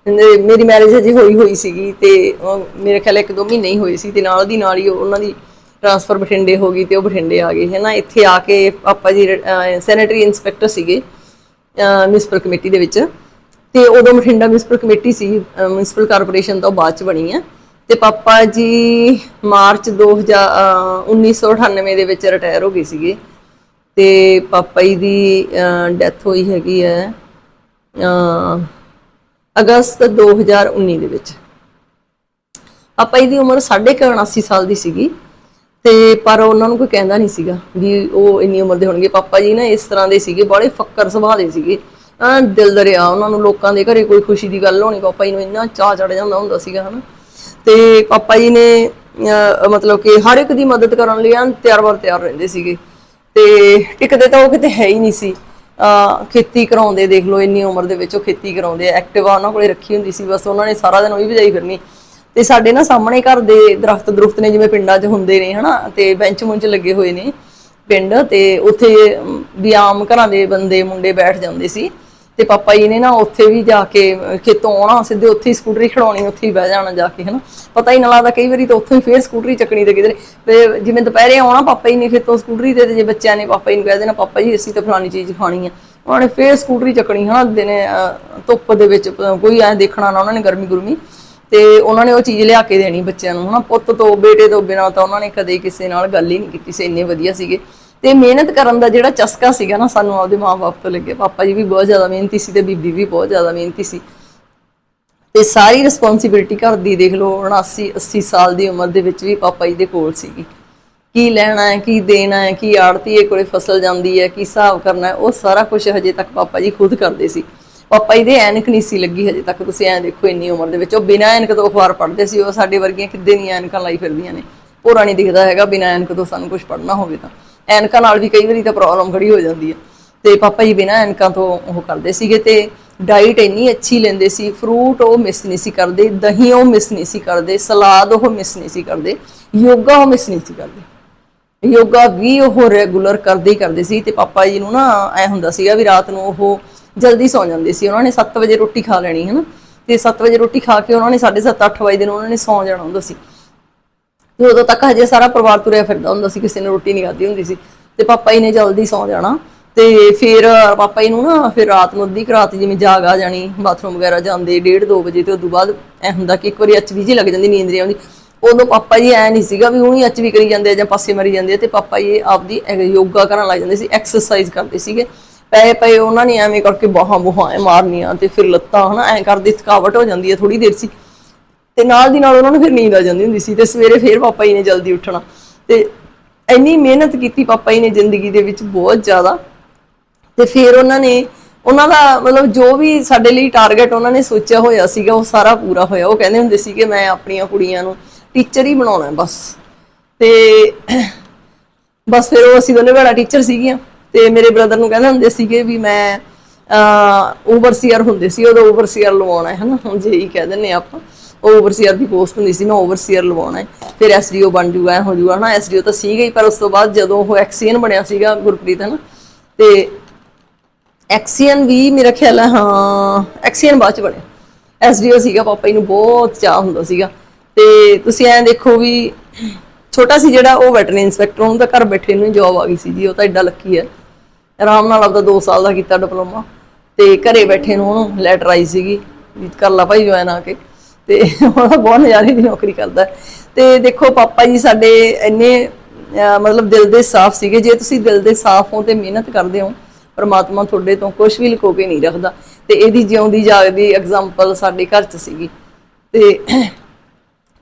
A: ਤੇ ਮੇਰੀ ਮੈਰਿਜ ਹਜੇ ਹੋਈ ਹੋਈ ਸੀਗੀ ਤੇ ਮੇਰੇ ਖਿਆਲ ਇੱਕ ਦੋ ਮਹੀਨੇ ਹੀ ਹੋਏ ਸੀ ਤੇ ਨਾਲ ਦੀ ਨਾਲ ਹੀ ਉਹਨਾਂ ਦੀ ਟ੍ਰਾਂਸਫਰ ਬਠਿੰਡੇ ਹੋ ਗਈ ਤੇ ਉਹ ਬਠਿੰਡੇ ਆ ਗਏ ਹੈ ਨਾ ਇੱਥੇ ਆ ਕੇ ਪਾਪਾ ਜੀ ਸੈਨੇਟਰੀ ਇਨਸਪੈਕਟਰ ਸੀਗੇ ਮਿਊਨਿਸਪਲ ਕਮੇਟੀ ਦੇ ਵਿੱਚ। ਤੇ ਉਦੋਂ ਬਠਿੰਡਾ ਮਿਊਨਿਸਪਲ ਕਮੇਟੀ ਸੀ ਮਿਊਨਿਸਪਲ ਕਾਰਪੋਰੇਸ਼ਨ ਤੋਂ ਬਾਅਦ ਚ ਬਣੀ ਹੈ ਤੇ ਪਾਪਾ ਜੀ ਮਾਰਚ 2000 ਅਹ, 1998 ਦੇ ਵਿੱਚ ਰਿਟਾਇਰ ਹੋ ਗਏ ਸੀਗੇ। ਤੇ ਪਾਪਾ ਜੀ ਦੀ ਡੈਥ ਹੋਈ ਹੈਗੀ ਹੈ ਅਹ, ਅਗਸਤ 2019 ਦੇ ਵਿੱਚ। ਪਾਪਾ ਜੀ ਦੀ ਉਮਰ 79 ਸਾਲ ਦੀ ਸੀਗੀ ਤੇ ਪਰ ਉਹਨਾਂ ਨੂੰ ਕੋਈ ਕਹਿੰਦਾ ਨਹੀਂ ਸੀਗਾ ਵੀ ਉਹ ਇੰਨੀ ਉਮਰ ਦੇ ਹੋਣਗੇ। ਪਾਪਾ ਜੀ ਨਾ ਇਸ ਤਰ੍ਹਾਂ ਦੇ ਸੀਗੇ ਬੜੇ ਫੱਕਰ ਸੁਭਾਅ ਦੇ ਸੀਗੇ। ਆ ਦਿਲ ਦਰਿਆ ਉਹਨਾਂ ਨੂੰ ਲੋਕਾਂ ਦੇ ਘਰੇ ਕੋਈ ਖੁਸ਼ੀ ਦੀ ਗੱਲ ਹੋਣੀ ਪਾਪਾ ਜੀ ਨੂੰ ਇੰਨਾ ਚਾਹ ਚੜ ਜਾਂਦਾ ਹੁੰਦਾ ਸੀਗਾ ਹਨਾ। ਤੇ ਪਾਪਾ ਜੀ ਨੇ ਅਹ, ਮਤਲਬ ਕਿ ਹਰ ਇੱਕ ਦੀ ਮਦਦ ਕਰਨ ਲਈ ਐਨ ਤਿਆਰ ਬਰ ਤਿਆਰ ਰਹਿੰਦੇ ਸੀਗੇ। ਤੇ ਟਿਕਦੇ ਤਾਂ ਉਹ ਕਿਤੇ ਹੈ ਹੀ ਨਹੀਂ ਸੀ। ਖੇਤੀ ਕਰਾਉਂਦੇ ਦੇਖ ਲਓ ਇੰਨੀ ਉਮਰ ਦੇ ਵਿੱਚ ਉਹ ਖੇਤੀ ਕਰਾਉਂਦੇ ਐਕਟਿਵਾ ਉਹਨਾਂ ਕੋਲੇ ਰੱਖੀ ਹੁੰਦੀ ਸੀ ਬਸ ਉਹਨਾਂ ਨੇ ਸਾਰਾ ਦਿਨ ਉਹੀ ਵਜਾਈ ਫਿਰਨੀ। ਤੇ ਸਾਡੇ ਨਾ ਸਾਹਮਣੇ ਘਰ ਦੇ ਦਰਖਤ ਦਰੁਖਤ ਨੇ ਜਿਵੇਂ ਪਿੰਡਾਂ 'ਚ ਹੁੰਦੇ ਨੇ ਹਨਾ ਤੇ ਬੈਂਚ ਮੁੰਚ ਲੱਗੇ ਹੋਏ ਨੇ ਪਿੰਡ। ਤੇ ਉੱਥੇ ਅਮ, ਵੀ ਆਮ ਘਰਾਂ ਦੇ ਬੰਦੇ ਮੁੰਡੇ ਬੈਠ ਜਾਂਦੇ ਸੀ। ਤੇ ਪਾਪਾ ਜੀ ਨੇ ਨਾ ਉੱਥੇ ਵੀ ਜਾ ਕੇ ਖੇਤੋਂ ਆਉਣਾ, ਸਿੱਧੇ ਉੱਥੇ ਹੀ ਸਕੂਟਰੀ ਖੜਾਉਣੀ, ਉੱਥੇ ਹੀ ਬਹਿ ਜਾਣਾ ਜਾ ਕੇ, ਹਨਾ। ਪਤਾ ਹੀ ਨਾ ਲੱਗਦਾ ਕਈ ਵਾਰੀ ਤਾਂ ਉੱਥੋਂ ਹੀ ਫੇਰ ਸਕੂਟਰੀ ਚੱਕਣੀ ਤੇ ਕਿਧਰੇ। ਤੇ ਜਿਵੇਂ ਦੁਪਹਿਰੇ ਆਉਣਾ ਪਾਪਾ ਜੀ ਨੇ ਖੇਤੋਂ ਸਕੂਟਰੀ ਤੇ ਜੇ ਬੱਚਿਆਂ ਨੇ ਪਾਪਾ ਜੀ ਨੂੰ ਕਹਿ ਦੇਣਾ, ਪਾਪਾ ਜੀ, ਅਸੀਂ ਤਾਂ ਫਲਾਨੀ ਚੀਜ਼ ਖਾਣੀ ਆ। ਉਹਨਾਂ ਨੇ ਫੇਰ ਸਕੂਟਰੀ ਚੱਕਣੀ, ਹਨਾ ਦਿਨੇ ਧੁੱਪ ਦੇ ਵਿੱਚ ਕੋਈ ਐ ਦੇਖਣਾ ਨਾ ਉਹਨਾਂ ਨੇ ਗਰਮੀ ਗੁਰਮੀ। ਤੇ ਉਹਨਾਂ ਨੇ ਉਹ ਚੀਜ਼ ਲਿਆ ਕੇ ਦੇਣੀ ਬੱਚਿਆਂ ਨੂੰ, ਹਨਾ। ਪੁੱਤ ਤੋਂ, ਬੇਟੇ ਤੋਂ ਬਿਨਾਂ ਤਾਂ ਉਹਨਾਂ ਨੇ ਕਦੇ ਕਿਸੇ ਨਾਲ ਗੱਲ ਹੀ ਨਹੀਂ ਕੀਤੀ ਸੀ, ਇੰਨੇ ਵਧੀਆ ਸੀਗੇ। ਤੇ ਮਿਹਨਤ ਕਰਨ ਦਾ ਜਿਹੜਾ ਚਸਕਾ ਸੀਗਾ ਨਾ ਸਾਨੂੰ ਆਪਦੇ ਮਾਪੇ ਤੋਂ ਲੱਗੇ ਪਾਪਾ ਜੀ ਵੀ ਬਹੁਤ ਜ਼ਿਆਦਾ ਮਿਹਨਤੀ ਸੀ ਤੇ ਬੀਬੀ ਵੀ ਬਹੁਤ ਜ਼ਿਆਦਾ ਮਿਹਨਤੀ ਸੀ। ਤੇ ਸਾਰੀ ਰਿਸਪੌਂਸਿਬਿਲਟੀ ਘਰ ਦੀ ਦੇਖ ਲਓ 79 80 ਸਾਲ ਦੀ ਉਮਰ ਦੇ ਵਿੱਚ ਵੀ ਪਾਪਾ ਜੀ ਦੇ ਕੋਲ ਸੀਗੀ। ਕੀ ਲੈਣਾ ਹੈ, ਕੀ ਦੇਣਾ ਹੈ, ਕੀ ਆੜਤੀਏ ਕੋਲੇ ਫਸਲ ਜਾਂਦੀ ਹੈ, ਕੀ ਹਿਸਾਬ ਕਰਨਾ ਹੈ, ਉਹ ਸਾਰਾ ਕੁਝ ਹਜੇ ਤੱਕ ਪਾਪਾ ਜੀ ਖੁਦ ਕਰਦੇ ਸੀ। ਪਾਪਾ ਜੀ ਦੇ ਐਨਕ ਨਹੀਂ ਸੀ ਲੱਗੀ ਹਜੇ ਤੱਕ, ਤੁਸੀਂ ਐਂ ਦੇਖੋ ਇੰਨੀ ਉਮਰ ਦੇ ਵਿੱਚ। ਉਹ ਬਿਨਾਂ ਐਨਕ ਤੋਂ ਅਖਬਾਰ ਪੜ੍ਹਦੇ ਸੀ, ਉਹ ਸਾਡੇ ਵਰਗੀਆਂ ਕਿੱਦੇ ਨਹੀਂ ਐਨਕਾਂ ਲਾਈ ਫਿਰਦੀਆਂ ਨੇ। ਪੂਰਾ ਨਹੀਂ ਦਿਖਦਾ ਹੈਗਾ, ਬਿਨਾਂ ਐਨਕ ਤੋਂ ਸਾਨੂੰ ਕੁਝ ਪੜ੍ਹਨਾ ਹੋਵੇ ਤਾਂ। ਐਨਕਾਂ ਨਾਲ ਵੀ ਕਈ ਵਾਰੀ ਤਾਂ ਪ੍ਰੋਬਲਮ ਖੜੀ ਹੋ ਜਾਂਦੀ ਹੈ ਤੇ ਪਾਪਾ ਜੀ ਬਿਨਾਂ ਐਨਕਾਂ ਤੋਂ ਉਹ ਕਰਦੇ ਸੀਗੇ ਤੇ ਡਾਈਟ ਇੰਨੀ ਅੱਛੀ ਲੈਂਦੇ ਸੀ ਫਰੂਟ ਉਹ ਮਿਸ ਨਹੀਂ ਸੀ ਕਰਦੇ, ਦਹੀਂ ਉਹ ਮਿਸ ਨਹੀਂ ਸੀ ਕਰਦੇ ਸਲਾਦ ਉਹ ਮਿਸ ਨਹੀਂ ਸੀ ਕਰਦੇ, ਯੋਗਾ ਉਹ ਮਿਸ ਨਹੀਂ ਸੀ ਕਰਦੇ। ਯੋਗਾ ਵੀ ਉਹ ਰੈਗੂਲਰ ਕਰਦੇ ਹੀ ਕਰਦੇ ਸੀ ਤੇ ਪਾਪਾ ਜੀ ਨੂੰ ਨਾ ਐ ਹੁੰਦਾ ਸੀਗਾ ਵੀ ਰਾਤ ਨੂੰ ਉਹ ਜਲਦੀ ਸੌ ਜਾਂਦੇ ਸੀ। ਉਹਨਾਂ ਨੇ 7 ਵਜੇ ਰੋਟੀ ਖਾ ਲੈਣੀ ਹੈ ਨਾ ਤੇ 7 ਵਜੇ ਰੋਟੀ ਖਾ ਕੇ ਉਹਨਾਂ ਨੇ 7:30 8 ਵਜੇ ਦੇ ਨੂੰ ਉਹਨਾਂ ਨੇ ਸੌ ਜਾਣਾ ਹੁੰਦਾ ਸੀ। ਤੇ ਉਦੋਂ ਤੱਕ ਹਜੇ ਸਾਰਾ ਪਰਿਵਾਰ ਤੁਰਿਆ ਫਿਰਦਾ ਹੁੰਦਾ ਸੀ, ਕਿਸੇ ਨੇ ਰੋਟੀ ਨਹੀਂ ਖਾਧੀ ਹੁੰਦੀ ਸੀ। ਤੇ ਪਾਪਾ ਜੀ ਨੇ ਜਲਦੀ ਸੌਂ ਜਾਣਾ ਤੇ ਫਿਰ ਪਾਪਾ ਜੀ ਨੂੰ ਨਾ ਫਿਰ ਰਾਤ ਨੂੰ ਅੱਧੀ ਕੁ ਰਾਤ ਜਿਵੇਂ ਜਾਗ ਆ ਜਾਣੀ, ਬਾਥਰੂਮ ਵਗੈਰਾ ਜਾਂਦੇ 1:30 2 ਵਜੇ ਤੇ ਉਦੋਂ ਬਾਅਦ ਐ ਹੁੰਦਾ ਕਿ ਇੱਕ ਵਾਰੀ ਅਚਵੀ ਜੀ ਲੱਗ ਜਾਂਦੀ, ਨੀਂਦ ਨਹੀਂ ਆਉਂਦੀ। ਉਦੋਂ ਪਾਪਾ ਜੀ ਐ ਨਹੀਂ ਸੀਗਾ ਵੀ ਉਹੀ ਅੱਚ ਵੀ ਕਰੀ ਜਾਂਦੇ ਆ ਜਾਂ ਪਾਸੇ ਮਰੀ ਜਾਂਦੇ ਆ ਤੇ ਪਾਪਾ ਜੀ ਆਪਦੀ ਯੋਗਾ ਕਰਨ ਲੱਗ ਜਾਂਦੇ ਸੀ, ਐਕਸਰਸਾਈਜ਼ ਕਰਦੇ ਸੀਗੇ। ਪਏ ਪਏ ਉਹਨਾਂ ਨੇ ਐਵੇਂ ਕਰਕੇ ਬਾਹਾਂ ਬੁਹਾਂ ਐ ਮਾਰਨੀਆਂ ਤੇ ਫਿਰ ਲੱਤਾਂ ਹਨਾ ਐ ਕਰਦੇ ਥਕਾਵਟ ਹੋ ਜਾਂਦੀ ਹੈ ਥੋੜੀ ਦੇਰ ਸੀ। ਤੇ ਨਾਲ ਦੀ ਨਾਲ ਉਹਨਾਂ ਨੂੰ ਫਿਰ ਨੀਂਦ ਆ ਜਾਂਦੀ ਹੁੰਦੀ ਸੀ ਤੇ ਸਵੇਰੇ ਫਿਰ ਪਾਪਾ ਜੀ ਨੇ ਜਲਦੀ ਉੱਠਣਾ। ਤੇ ਇੰਨੀ ਮਿਹਨਤ ਕੀਤੀ ਪਾਪਾ ਜੀ ਨੇ ਜ਼ਿੰਦਗੀ ਦੇ ਵਿੱਚ ਬਹੁਤ ਜ਼ਿਆਦਾ। ਤੇ ਫਿਰ ਉਹਨਾਂ ਨੇ, ਉਹਨਾਂ ਦਾ ਮਤਲਬ ਜੋ ਵੀ ਸਾਡੇ ਲਈ ਟਾਰਗੇਟ ਉਹਨਾਂ ਨੇ ਸੋਚਿਆ ਹੋਇਆ ਸੀਗਾ, ਉਹ ਸਾਰਾ ਪੂਰਾ ਹੋਇਆ। ਉਹ ਕਹਿੰਦੇ ਹੁੰਦੇ ਸੀ ਕਿ ਮੈਂ ਆਪਣੀਆਂ ਕੁੜੀਆਂ ਨੂੰ ਟੀਚਰ ਹੀ ਬਣਾਉਣਾ ਬਸ। ਤੇ ਬਸ ਫਿਰ ਉਹ ਅਸੀਂ ਦੋਨੇ ਭੈਣਾਂ ਟੀਚਰ ਸੀਗੀਆਂ। ਤੇ ਮੇਰੇ ਬ੍ਰਦਰ ਨੂੰ ਕਹਿੰਦੇ ਹੁੰਦੇ ਸੀਗੇ ਵੀ ਮੈਂ ਓਵਰਸੀਅਰ ਹੁੰਦੇ ਸੀ ਉਹਦਾ ਓਵਰਸੀਅਰ ਲਵਾਉਣਾ ਹੈ, ਹਨਾ? ਹੁਣ ਜੇ ਹੀ ਕਹਿ ਦਿੰਨੇ ਆਪਾਂ। ਉਹ ਓਵਰਸੀਅਰ ਦੀ ਪੋਸਟ ਹੁੰਦੀ ਸੀ, ਮੈਂ ਓਵਰਸੀਅਰ ਲਵਾਉਣਾ ਹੈ। ਫਿਰ ਐਸਡੀਓ ਬਣ ਜੂਗਾ, ਐ ਹੋ ਜੂਗਾ, ਹਨਾ? ਐਸਡੀਓ ਤਾਂ ਸੀਗਾ ਹੀ, ਪਰ ਉਸ ਤੋਂ ਬਾਅਦ ਜਦੋਂ ਉਹ ਐਕਸੀਅਨ ਬਣਿਆ ਸੀਗਾ ਗੁਰਪ੍ਰੀਤ, ਹਨਾ? ਤੇ ਐਕਸੀਅਨ ਵੀ ਮੇਰਾ ਖਿਆਲ ਹੈ, ਹਾਂ ਐਕਸੀਅਨ ਬਾਅਦ ਚ ਬਣਿਆ। ਐਸਡੀਓ ਸੀਗਾ ਪਾਪਾ ਜੀ ਨੂੰ ਬਹੁਤ ਚਾਹ ਹੁੰਦਾ ਸੀਗਾ। ਤੇ ਤੁਸੀਂ ਐਂ ਦੇਖੋ ਵੀ ਛੋਟਾ ਸੀ ਜਿਹੜਾ ਉਹ ਵੈਟਰਨਰੀ ਇਨਸਪੈਕਟਰ ਉਹਨੂੰ ਤਾਂ ਘਰ ਬੈਠੇ ਨੂੰ ਜੌਬ ਆ ਗਈ ਸੀ ਜੀ, ਉਹ ਤਾਂ ਐਡਾ ਲੱਕੀ ਹੈ। ਆਰਾਮ ਨਾਲ ਆਪਦਾ 2 ਸਾਲ ਦਾ ਕੀਤਾ ਡਿਪਲੋਮਾ ਤੇ ਘਰੇ ਬੈਠੇ ਨੂੰ ਉਹਨੂੰ ਲੈਟਰ ਆਈ ਸੀਗੀ, ਵੀ ਕਰ ਲਾ ਭਾਈ ਜੁਆਇਨ ਆ ਕੇ। ਤੇ ਉਹ ਬਹੁਤ ਨਜ਼ਾਰੇ ਦੀ ਨੌਕਰੀ ਕਰਦਾ। ਤੇ ਦੇਖੋ ਪਾਪਾ ਜੀ ਸਾਡੇ ਇੰਨੇ ਮਤਲਬ ਦਿਲ ਦੇ ਸਾਫ਼ ਸੀਗੇ। ਜੇ ਤੁਸੀਂ ਦਿਲ ਦੇ ਸਾਫ਼ ਹੋ ਤੇ ਮਿਹਨਤ ਕਰਦੇ ਹੋ, ਪਰਮਾਤਮਾ ਤੁਹਾਡੇ ਤੋਂ ਕੁਝ ਵੀ ਲੁਕੋ ਕੇ ਨਹੀਂ ਰੱਖਦਾ। ਤੇ ਇਹਦੀ ਜਿਉਂਦੀ ਜਾਗਦੀ ਐਗਜ਼ਾਮਪਲ ਸਾਡੇ ਘਰ 'ਚ ਸੀਗੀ। ਤੇ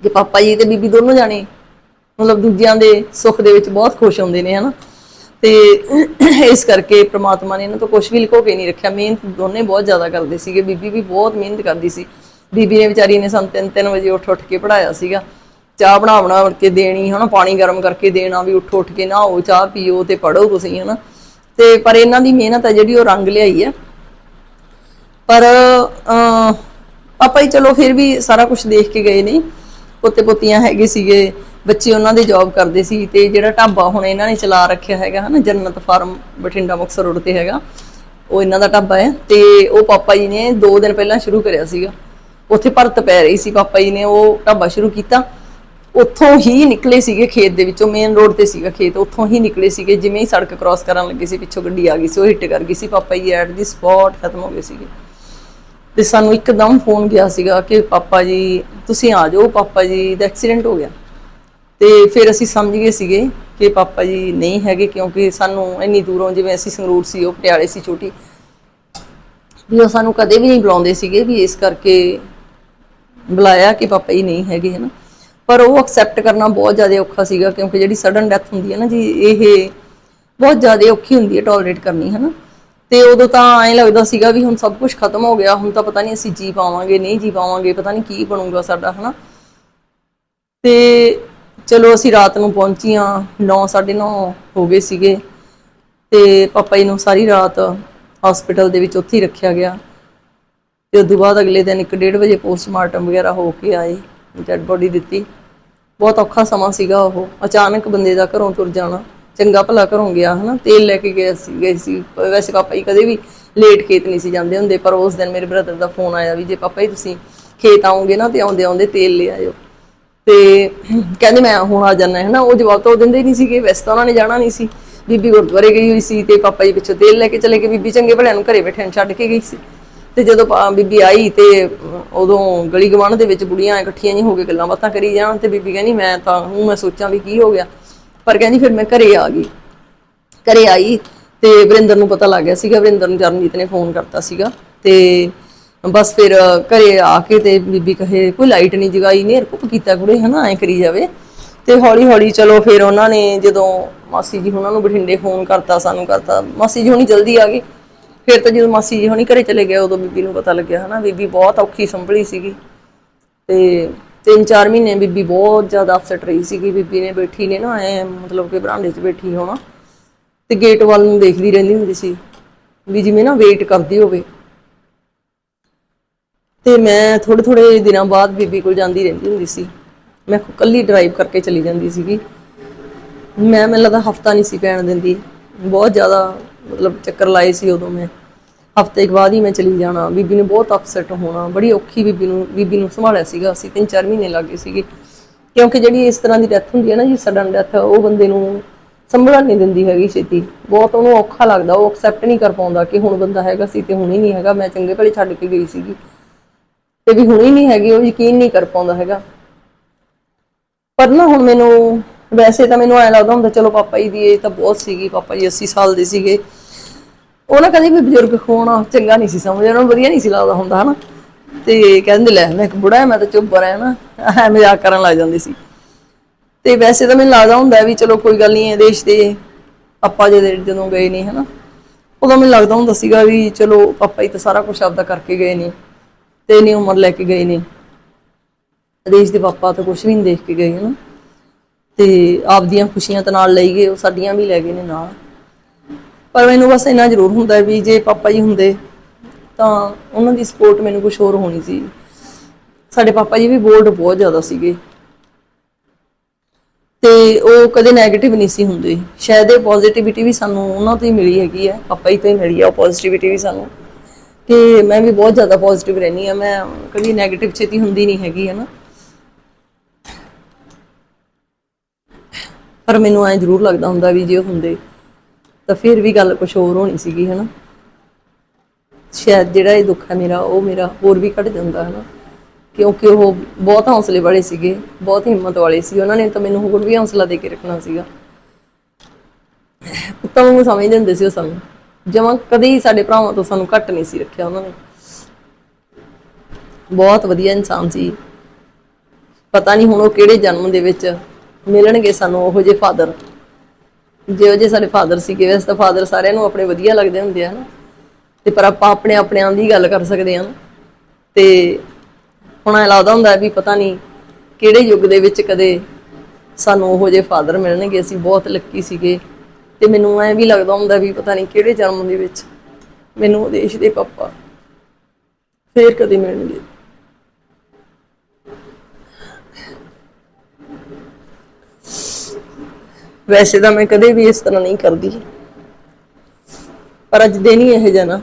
A: ਕਿ ਪਾਪਾ ਜੀ ਤੇ ਬੀਬੀ ਦੋਨੋਂ ਜਾਣੇ, ਮਤਲਬ ਦੂਜਿਆਂ ਦੇ ਸੁੱਖ ਦੇ ਵਿੱਚ ਬਹੁਤ ਖੁਸ਼ ਹੁੰਦੇ ਨੇ, ਹਨਾ? ਤੇ ਇਸ ਕਰਕੇ ਪ੍ਰਮਾਤਮਾ ਨੇ ਇਹਨਾਂ ਤੋਂ ਕੁਝ ਵੀ ਲੁਕੋ ਕੇ ਨਹੀਂ ਰੱਖਿਆ। ਮਿਹਨਤ ਦੋਨੇ ਬਹੁਤ ਜ਼ਿਆਦਾ ਕਰਦੇ ਸੀਗੇ। ਬੀਬੀ ਵੀ ਬਹੁਤ ਮਿਹਨਤ ਕਰਦੀ ਸੀ। ਬੀਬੀ ਨੇ ਵਿਚਾਰੀ ਨੇ ਸਾਨੂੰ ਤਿੰਨ ਤਿੰਨ ਵਜੇ ਉੱਠ ਉੱਠ ਕੇ ਪੜਾਇਆ ਸੀਗਾ। ਚਾਹ ਬਣਾ ਬਣਾ ਕੇ ਦੇਣੀ, ਹਨਾ, ਪਾਣੀ ਗਰਮ ਕਰਕੇ ਦੇਣਾ ਵੀ ਉੱਠ ਉੱਠ ਕੇ ਨਹਾਓ, ਚਾਹ ਪੀਓ ਤੇ ਪੜੋ ਤੁਸੀਂ, ਹਨਾ। ਤੇ ਪਰ ਇਹਨਾਂ ਦੀ ਮਿਹਨਤ ਹੈ ਜਿਹੜੀ ਉਹ ਰੰਗ ਲਿਆਈ ਹੈ ਪਰ ਪਾਪਾ ਹੀ ਚਲੋ ਫਿਰ ਵੀ ਸਾਰਾ ਕੁਝ ਦੇਖ ਕੇ ਗਏ ਨੇ ਪੋਤੇ ਪੋਤੀਆਂ ਹੈਗੇ ਸੀਗੇ, ਬੱਚੇ ਉਹਨਾਂ ਦੇ ਜੌਬ ਕਰਦੇ ਸੀ ਤੇ ਜਿਹੜਾ ਢਾਬਾ ਹੁਣ ਇਹਨਾਂ ਨੇ ਚਲਾ ਰੱਖਿਆ ਹੈਗਾ, ਹਨਾ, ਜੰਨਤ ਫਾਰਮ ਬਠਿੰਡਾ ਮੁਕਤਸਰ ਰੋਡ ਤੇ ਹੈਗਾ, ਉਹ ਇਹਨਾਂ ਦਾ ਢਾਬਾ ਹੈ ਤੇ ਉਹ ਪਾਪਾ ਜੀ ਨੇ 2 ਦਿਨ ਪਹਿਲਾਂ ਸ਼ੁਰੂ ਕਰਿਆ ਸੀਗਾ। ਉੱਥੇ ਭਰਤ ਪੈ ਰਹੀ ਸੀ, ਪਾਪਾ ਜੀ ਨੇ ਉਹ ਢਾਬਾ ਸ਼ੁਰੂ ਕੀਤਾ। ਉੱਥੋਂ ਹੀ ਨਿਕਲੇ ਸੀਗੇ ਖੇਤ ਦੇ ਵਿੱਚੋਂ ਮੇਨ ਰੋਡ ਤੇ ਸੀਗਾ ਖੇਤ। ਉੱਥੋਂ ਹੀ ਨਿਕਲੇ ਸੀਗੇ, ਜਿਵੇਂ ਹੀ ਸੜਕ ਕ੍ਰਾਸ ਕਰਨ ਲੱਗੇ ਸੀ, ਪਿੱਛੋਂ ਗੱਡੀ ਆ ਗਈ ਸੀ, ਉਹ ਹਿੱਟ ਕਰ ਗਈ ਸੀ। ਪਾਪਾ ਜੀ ਐਟ ਦੀ ਸਪੌਟ ਖਤਮ ਹੋ ਗਏ ਸੀਗੇ। ਤੇ ਸਾਨੂੰ ਇੱਕਦਮ ਫੋਨ ਗਿਆ ਸੀਗਾ ਕਿ ਪਾਪਾ ਜੀ, ਤੁਸੀਂ ਆ ਜਾਓ, ਪਾਪਾ ਜੀ ਦਾ ਐਕਸੀਡੈਂਟ ਹੋ ਗਿਆ। ਤੇ ਫਿਰ ਅਸੀਂ ਸਮਝ ਗਏ ਸੀਗੇ ਕਿ ਪਾਪਾ ਜੀ ਨਹੀਂ ਹੈਗੇ, ਕਿਉਂਕਿ ਸਾਨੂੰ ਇੰਨੀ ਦੂਰੋਂ ਜਿਵੇਂ ਅਸੀਂ ਸੰਗਰੂਰ ਸੀ, ਉਹ ਪਟਿਆਲੇ ਸੀ ਛੋਟੀ, ਵੀ ਉਹ ਸਾਨੂੰ ਕਦੇ ਵੀ ਨਹੀਂ ਬੁਲਾਉਂਦੇ ਸੀਗੇ ਵੀ ਇਸ ਕਰਕੇ ਬੁਲਾਇਆ ਕਿ ਪਾਪਾ ਜੀ ਨਹੀਂ ਹੈਗੇ, ਹਨਾ। ਪਰ ਉਹ ਐਕਸੈਪਟ ਕਰਨਾ ਬਹੁਤ ਜ਼ਿਆਦਾ ਔਖਾ ਸੀਗਾ, ਕਿਉਂਕਿ ਜਿਹੜੀ ਸਡਨ ਡੈਥ ਹੁੰਦੀ ਹੈ ਨਾ ਜੀ, ਇਹ ਬਹੁਤ ਜ਼ਿਆਦਾ ਔਖੀ ਹੁੰਦੀ ਹੈ ਟੋਲਰੇਟ ਕਰਨੀ, ਹਨਾ। ਤੇ ਉਦੋਂ ਤਾਂ ਐਂ ਲੱਗਦਾ ਸੀਗਾ ਵੀ ਹੁਣ ਸਭ ਕੁਝ ਖਤਮ ਹੋ ਗਿਆ, ਹੁਣ ਤਾਂ ਪਤਾ ਨਹੀਂ ਅਸੀਂ ਜੀ ਪਾਵਾਂਗੇ, ਨਹੀਂ ਜੀ ਪਾਵਾਂਗੇ, ਪਤਾ ਨਹੀਂ ਕੀ ਬਣੂਗਾ ਸਾਡਾ, ਹਨਾ। ਤੇ ਚਲੋ ਅਸੀਂ ਰਾਤ ਨੂੰ ਪਹੁੰਚੀਆਂ 9:30 ਹੋ ਗਏ ਸੀਗੇ। ਤੇ ਪਾਪਾ ਜੀ ਨੂੰ ਸਾਰੀ ਰਾਤ ਹਸਪੀਟਲ ਦੇ ਵਿੱਚ ਉੱਥੇ ਹੀ ਰੱਖਿਆ ਗਿਆ। ਤੇ ਉਦੋਂ ਬਾਅਦ ਅਗਲੇ ਦਿਨ 1:30 ਵਜੇ ਪੋਸਟਮਾਰਟਮ ਵਗੈਰਾ ਹੋ ਕੇ ਆਏ, ਡੈਡ ਬੋਡੀ ਦਿੱਤੀ। ਬਹੁਤ ਔਖਾ ਸਮਾਂ ਸੀਗਾ ਉਹ। ਅਚਾਨਕ ਬੰਦੇ ਦਾ ਘਰੋਂ ਤੁਰ ਜਾਣਾ, ਚੰਗਾ ਭਲਾ ਘਰੋਂ ਗਿਆ, ਹਨਾ? ਤੇਲ ਲੈ ਕੇ ਗਏ ਸੀ ਗਏ ਸੀ। ਵੈਸੇ ਪਾਪਾ ਜੀ ਕਦੇ ਵੀ ਲੇਟ ਖੇਤ ਨਹੀਂ ਸੀ ਜਾਂਦੇ ਹੁੰਦੇ, ਪਰ ਉਸ ਦਿਨ ਮੇਰੇ ਬ੍ਰਦਰ ਦਾ ਫੋਨ ਆਇਆ ਵੀ ਜੇ ਪਾਪਾ ਜੀ ਤੁਸੀਂ ਖੇਤ ਆਉਂਗੇ ਨਾ ਤੇ ਆਉਂਦੇ ਆਉਂਦੇ ਤੇਲ ਲੈ ਆਇਓ। ਤੇ ਕਹਿੰਦੇ ਮੈਂ ਹੁਣ ਆ ਜਾਣਾ ਹੈ ਨਾ ਉਹ ਜਵਾਬ ਤਾਂ ਉਹ ਦਿੰਦੇ ਹੀ ਨਹੀਂ ਸੀਗੇ, ਵੈਸੇ ਤਾਂ ਉਹਨਾਂ ਨੇ ਜਾਣਾ ਨਹੀਂ ਸੀ। ਬੀਬੀ ਗੁਰਦੁਆਰੇ ਗਈ ਹੋਈ ਸੀ ਤੇ ਪਾਪਾ ਜੀ ਪਿੱਛੋਂ ਤੇਲ ਲੈ ਕੇ ਚਲੇ ਗਏ। ਬੀਬੀ ਚੰਗੇ ਭਲਿਆਂ ਨੂੰ ਘਰੇ ਬੈਠੇ ਛੱਡ ਕੇ ਗਈ ਸੀ। ਤੇ ਜਦੋਂ ਪਾ- ਬੀਬੀ ਆਈ ਤੇ ਉਦੋਂ ਗਲੀ ਗਵਾਂਢ ਦੇ ਵਿੱਚ ਬੁੜੀਆਂ ਇਕੱਠੀਆਂ ਨਹੀਂ ਹੋ ਕੇ ਗੱਲਾਂ ਬਾਤਾਂ ਕਰੀ ਜਾਣ ਤੇ ਬੀਬੀ ਕਹਿੰਦੀ, ਮੈਂ ਤਾਂ ਹੂੰ, ਮੈਂ ਸੋਚਾਂ ਵੀ ਕੀ ਹੋ ਗਿਆ। ਪਰ ਕਹਿੰਦੀ ਫਿਰ ਮੈਂ ਘਰੇ ਆ ਗਈ। ਘਰੇ ਆਈ ਤੇ ਵਰਿੰਦਰ ਨੂੰ ਪਤਾ ਲੱਗ ਗਿਆ ਸੀਗਾ, ਵਰਿੰਦਰ ਨੂੰ ਚਰਨਜੀਤ ਨੇ ਫੋਨ ਕਰਤਾ ਸੀਗਾ ਤੇ ਬਸ ਫਿਰ ਘਰੇ ਆ ਕੇ ਤੇ ਬੀਬੀ ਕਹੇ, ਕੋਈ ਲਾਈਟ ਨਹੀਂ ਜਗਾਈ ਨੇ ਰਕੁਪ ਕੀਤਾ ਕੁੜੇ, ਹਨਾ, ਐ ਕਰੀ ਜਾਵੇ। ਤੇ ਹੌਲੀ ਹੌਲੀ ਚਲੋ ਫਿਰ ਉਹਨਾਂ ਨੇ ਜਦੋਂ ਮਾਸੀ ਜੀ ਉਹਨਾਂ ਨੂੰ ਬਠਿੰਡੇ ਫੋਨ ਕਰਤਾ, ਸਾਨੂੰ ਕਰਤਾ, ਮਾਸੀ ਜੀ ਹੁਣੀ ਜਲਦੀ ਆ ਗਏ। ਫਿਰ ਤਾਂ ਜਦੋਂ ਮਾਸੀ ਜੀ ਹੁਣੀ ਘਰੇ ਚਲੇ ਗਏ, ਉਦੋਂ ਬੀਬੀ ਨੂੰ ਪਤਾ ਲੱਗਿਆ ਹਨਾ, ਬੀਬੀ ਬਹੁਤ ਔਖੀ ਸੰਭਲੀ ਸੀਗੀ। ਤੇ ਤਿੰਨ ਚਾਰ ਮਹੀਨੇ ਬੀਬੀ ਬਹੁਤ ਜ਼ਿਆਦਾ ਅਪਸੈਟ ਰਹੀ ਸੀਗੀ। ਬੀਬੀ ਨੇ ਬੈਠੀ ਨੇ ਨਾ, ਐ ਮਤਲਬ ਕਿ ਬਰਾਂਡੇ 'ਚ ਬੈਠੀ ਹੋਣਾ, ਤੇ ਗੇਟ ਵੱਲ ਨੂੰ ਦੇਖਦੀ ਰਹਿੰਦੀ ਹੁੰਦੀ ਸੀ ਵੀ ਜਿਵੇਂ ਨਾ ਵੇਟ ਕਰਦੀ ਹੋਵੇ। ਤੇ ਮੈਂ ਥੋੜੇ ਥੋੜੇ ਦਿਨਾਂ ਬਾਅਦ ਬੀਬੀ ਕੋਲ ਜਾਂਦੀ ਰਹਿੰਦੀ ਹੁੰਦੀ ਸੀ। ਮੈਂ ਕੱਲੀ ਡਰਾਈਵ ਕਰਕੇ ਚਲੀ ਜਾਂਦੀ ਸੀਗੀ। ਮੈਂ, ਮੈਨੂੰ ਲੱਗਦਾ ਹਫਤਾ ਨਹੀਂ ਸੀ ਪੈਣ ਦਿੰਦੀ। ਬਹੁਤ ਜ਼ਿਆਦਾ ਮਤਲਬ ਚੱਕਰ ਲਾਏ ਸੀ ਉਦੋਂ ਮੈਂ। ਹਫ਼ਤੇ ਬਾਅਦ ਹੀ ਮੈਂ ਚਲੀ ਜਾਣਾ। ਬੀਬੀ ਨੇ ਬਹੁਤ ਅਪਸੈਟ ਹੋਣਾ। ਬੜੀ ਔਖੀ ਬੀਬੀ ਨੂੰ ਬੀਬੀ ਨੂੰ ਸੰਭਾਲਿਆ ਸੀਗਾ। ਅਸੀਂ ਤਿੰਨ ਚਾਰ ਮਹੀਨੇ ਲੱਗੇ ਸੀਗੇ। ਕਿਉਂਕਿ ਜਿਹੜੀ ਇਸ ਤਰ੍ਹਾਂ ਦੀ ਡੈਥ ਹੁੰਦੀ ਹੈ ਨਾ ਜੀ ਸਡਨ ਡੈਥ ਉਹ ਬੰਦੇ ਨੂੰ ਸੰਭਲਣ ਨਹੀਂ ਦਿੰਦੀ ਹੈਗੀ ਛੇਤੀ। ਬਹੁਤ ਉਹਨੂੰ ਔਖਾ ਲੱਗਦਾ। ਉਹ ਐਕਸੈਪਟ ਨਹੀਂ ਕਰ ਪਾਉਂਦਾ ਕਿ ਹੁਣ ਬੰਦਾ ਹੈਗਾ ਸੀ ਤੇ ਹੁਣ ਹੀ ਨਹੀਂ ਹੈਗਾ। ਮੈਂ ਚੰਗੇ ਭਲੇ ਛੱਡ ਕੇ ਗਈ ਸੀਗੀ। ਤੇ ਵੀ ਹੁਣ ਹੀ ਨਹੀਂ ਹੈਗੀ, ਉਹ ਯਕੀਨ ਨਹੀਂ ਕਰ ਪਾਉਂਦਾ ਹੈਗਾ। ਪਰ ਨਾ ਹੁਣ ਮੈਨੂੰ ਵੈਸੇ ਤਾਂ ਮੈਨੂੰ ਐ ਲੱਗਦਾ ਹੁੰਦਾ, ਚਲੋ ਪਾਪਾ ਜੀ ਦੀ ਏਜ ਤਾਂ ਬਹੁਤ ਸੀਗੀ। ਪਾਪਾ ਜੀ 80 ਸਾਲ ਦੇ ਸੀਗੇ। ਉਹ ਨਾ ਕਦੇ ਵੀ ਬਜ਼ੁਰਗ ਹੋਣਾ ਚੰਗਾ ਨਹੀਂ ਸੀ ਸਮਝਦੇ, ਉਹਨਾਂ ਨੂੰ ਵਧੀਆ ਨਹੀਂ ਸੀ ਲੱਗਦਾ ਹੁੰਦਾ, ਹਨਾ? ਤੇ ਕਹਿੰਦੇ ਲੈ, ਮੈਂ ਇੱਕ ਬੁੜਾ ਮੈਂ ਤਾਂ ਚੁੱਪ ਰਹਿ ਨਾ, ਐ ਮਜ਼ਾਕ ਕਰਨ ਲੱਗ ਜਾਂਦੇ ਸੀ। ਤੇ ਵੈਸੇ ਤਾਂ ਮੈਨੂੰ ਲੱਗਦਾ ਹੁੰਦਾ ਵੀ ਚਲੋ ਕੋਈ ਗੱਲ ਨਹੀਂ ਇਹ ਦੇਸ਼ ਦੇ ਪਾਪਾ ਜੀ ਜਦੋਂ ਗਏ ਨੇ ਹਨਾ? ਉਦੋਂ ਮੈਨੂੰ ਲੱਗਦਾ ਹੁੰਦਾ ਸੀਗਾ ਵੀ ਚਲੋ ਪਾਪਾ ਹੀ ਤਾਂ ਸਾਰਾ ਕੁਝ ਆਪਦਾ ਕਰਕੇ ਗਏ ਨੇ ਤੇ ਇੰਨੀ ਉਮਰ ਲੈ ਕੇ ਗਏ ਨੇ ਦੇਸ਼ ਦੇ ਪਾਪਾ ਤਾਂ ਕੁਝ ਵੀ ਨਹੀਂ ਦੇਖ ਕੇ ਗਏ, ਹਨਾ? ਤੇ ਆਪਦੀਆਂ ਖੁਸ਼ੀਆਂ ਤਾਂ ਨਾਲ ਲਈ ਗਏ, ਉਹ ਸਾਡੀਆਂ ਵੀ ਲੈ ਗਏ ਨੇ ਨਾਲ। ਪਰ ਮੈਨੂੰ ਬਸ ਇੰਨਾ ਜ਼ਰੂਰ ਹੁੰਦਾ ਵੀ ਜੇ ਪਾਪਾ ਜੀ ਹੁੰਦੇ ਤਾਂ ਉਹਨਾਂ ਦੀ ਸਪੋਰਟ ਮੈਨੂੰ ਕੁਝ ਹੋਰ ਹੋਣੀ ਸੀ। ਸਾਡੇ ਪਾਪਾ ਜੀ ਵੀ ਬੋਲਡ ਬਹੁਤ ਜ਼ਿਆਦਾ ਸੀਗੇ। ਤੇ ਉਹ ਕਦੇ 네ਗੇਟਿਵ ਨਹੀਂ ਸੀ ਹੁੰਦੇ। ਸ਼ਾਇਦ ਇਹ ਪੋਜ਼ਿਟਿਵਿਟੀ ਵੀ ਸਾਨੂੰ ਉਹਨਾਂ ਤੋਂ ਹੀ ਮਿਲੀ ਹੈਗੀ ਹੈ। ਪਾਪਾ ਜੀ ਤੋਂ ਹੀ ਮਿਲੀ ਹੈ ਉਹ ਪੋਜ਼ਿਟਿਵਿਟੀ ਵੀ ਸਾਨੂੰ। ਕਿ ਮੈਂ ਵੀ ਬਹੁਤ ਜ਼ਿਆਦਾ ਪੋਜ਼ਿਟਿਵ ਰਹਿੰਦੀ ਆ ਮੈਂ ਕਦੀ 네ਗੇਟਿਵ ਛੇਤੀ ਹੁੰਦੀ ਨਹੀਂ ਹੈਗੀ, ਹੈ ਨਾ। ਪਰ ਮੈਨੂੰ ਐ ਜ਼ਰੂਰ ਲੱਗਦਾ ਹੁੰਦਾ ਵੀ ਜੇ ਉਹ ਹੁੰਦੇ ਤਾਂ ਫਿਰ ਵੀ ਗੱਲ ਕੁਝ ਹੋਰ ਹੋਣੀ ਸੀਗੀ, ਹਨਾ? ਸ਼ਾਇਦ ਜਿਹੜਾ ਇਹ ਦੁੱਖ ਹੈ ਮੇਰਾ, ਉਹ ਮੇਰਾ ਹੋਰ ਵੀ ਘਟ ਜਾਂਦਾ, ਹਨਾ? ਕਿਉਂਕਿ ਉਹ ਬਹੁਤ ਹੌਸਲੇ ਵਾਲੇ ਸੀਗੇ, ਬਹੁਤ ਹਿੰਮਤ ਵਾਲੇ ਸੀ। ਉਹਨਾਂ ਨੇ ਤਾਂ ਮੈਨੂੰ ਹੋਰ ਵੀ ਹੌਸਲਾ ਦੇ ਕੇ ਰੱਖਣਾ ਸੀਗਾ। ਪੁੱਤਾਂ ਨੂੰ ਸਮਝਦੇ ਹੁੰਦੇ ਸੀ ਉਹ ਸਾਨੂੰ। ਜਮਾਂ ਕਦੇ ਹੀ ਸਾਡੇ ਭਰਾਵਾਂ ਤੋਂ ਸਾਨੂੰ ਘੱਟ ਨਹੀਂ ਸੀ ਰੱਖਿਆ ਉਹਨਾਂ ਨੇ। ਬਹੁਤ ਵਧੀਆ ਇਨਸਾਨ ਸੀ। ਪਤਾ ਨਹੀਂ ਹੁਣ ਉਹ ਕਿਹੜੇ ਜਨਮ ਦੇ ਵਿੱਚ ਮਿਲਣਗੇ ਸਾਨੂੰ, ਉਹੋ ਜਿਹੇ ਫਾਦਰ। ਜਿਹੋ ਜਿਹੇ ਸਾਡੇ ਫਾਦਰ ਸੀਗੇ, ਵੈਸੇ ਤਾਂ ਫਾਦਰ ਸਾਰਿਆਂ ਨੂੰ ਆਪਣੇ ਵਧੀਆ ਲੱਗਦੇ ਹੁੰਦੇ ਆ ਨਾ। ਤੇ ਪਰ ਆਪਾਂ ਆਪਣੇ ਆਪਣਿਆਂ ਦੀ ਗੱਲ ਕਰ ਸਕਦੇ ਹਾਂ ਤੇ ਹੁਣ ਐ ਲੱਗਦਾ ਹੁੰਦਾ ਵੀ ਪਤਾ ਨਹੀਂ ਕਿਹੜੇ ਯੁੱਗ ਦੇ ਵਿੱਚ ਕਦੇ ਸਾਨੂੰ ਉਹੋ ਜਿਹੇ ਫਾਦਰ ਮਿਲਣਗੇ। ਅਸੀਂ ਬਹੁਤ ਲੱਕੀ ਸੀਗੇ। ਤੇ ਮੈਨੂੰ ਐ ਵੀ ਲੱਗਦਾ ਹੁੰਦਾ ਵੀ ਪਤਾ ਨਹੀਂ ਕਿਹੜੇ ਜਨਮ ਦੇ ਵਿੱਚ ਮੈਨੂੰ ਉਹ ਦੇਸ਼ ਦੇ ਪਾਪਾ ਫੇਰ ਕਦੇ ਮਿਲਣਗੇ। ਵੈਸੇ ਤਾਂ ਮੈਂ ਕਦੇ ਵੀ ਇਸ ਤਰ੍ਹਾਂ ਨਹੀਂ ਕਰਦੀ। ਪਰ ਅੱਜ ਦਿਨ ਹੀ ਇਹ ਜਿਹਾ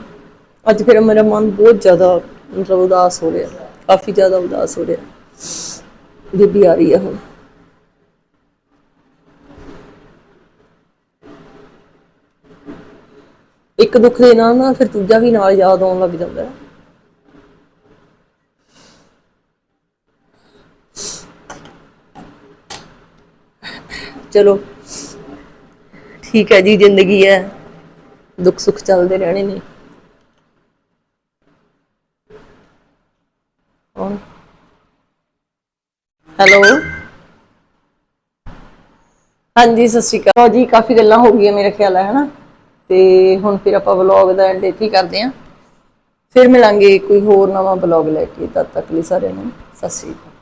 A: ਅੱਜ ਫਿਰ ਮੇਰਾ ਮਨ ਬਹੁਤ ਜ਼ਿਆਦਾ ਮਤਲਬ ਉਦਾਸ ਹੋ ਰਿਹਾ ਕਾਫੀ ਜ਼ਿਆਦਾ ਉਦਾਸ ਹੋ ਰਿਹਾ ਬੀਬੀ ਆ ਰਹੀ ਹੈ ਹੁਣ। ਇੱਕ ਦੁੱਖ ਦੇ ਨਾਲ ਨਾ ਫਿਰ ਦੂਜਾ ਵੀ ਨਾਲ ਯਾਦ ਆਉਣ ਲੱਗ ਜਾਂਦਾ ਹੈ। ਚਲੋ। ਠੀਕ ਹੈ ਜੀ, ਜ਼ਿੰਦਗੀ ਹੈ। ਦੁੱਖ ਸੁੱਖ ਚੱਲਦੇ ਰਹਿਣੇ ਨੇ। ਕੌਣ ਹੈਲੋ? ਹਾਂਜੀ, ਸਤਿ ਸ਼੍ਰੀ ਅਕਾਲ। ਜੀ, ਕਾਫੀ ਗੱਲਾਂ ਹੋ ਗਈਆਂ ਮੇਰੇ ਖਿਆਲ ਹੈ ਹਨਾ? ਤੇ ਹੁਣ ਫਿਰ ਆਪਾਂ ਵਲੌਗ ਦਾ ਐਂਡ ਇੱਥੇ ਕਰਦੇ ਆਂ ਫਿਰ ਮਿਲਾਂਗੇ ਕੋਈ ਹੋਰ ਨਵਾਂ ਵਲੌਗ ਲੈ ਕੇ, ਤਦ ਤੱਕ ਲਈ ਸਾਰਿਆਂ ਨੂੰ ਸਤਿ ਸ਼੍ਰੀ ਅਕਾਲ।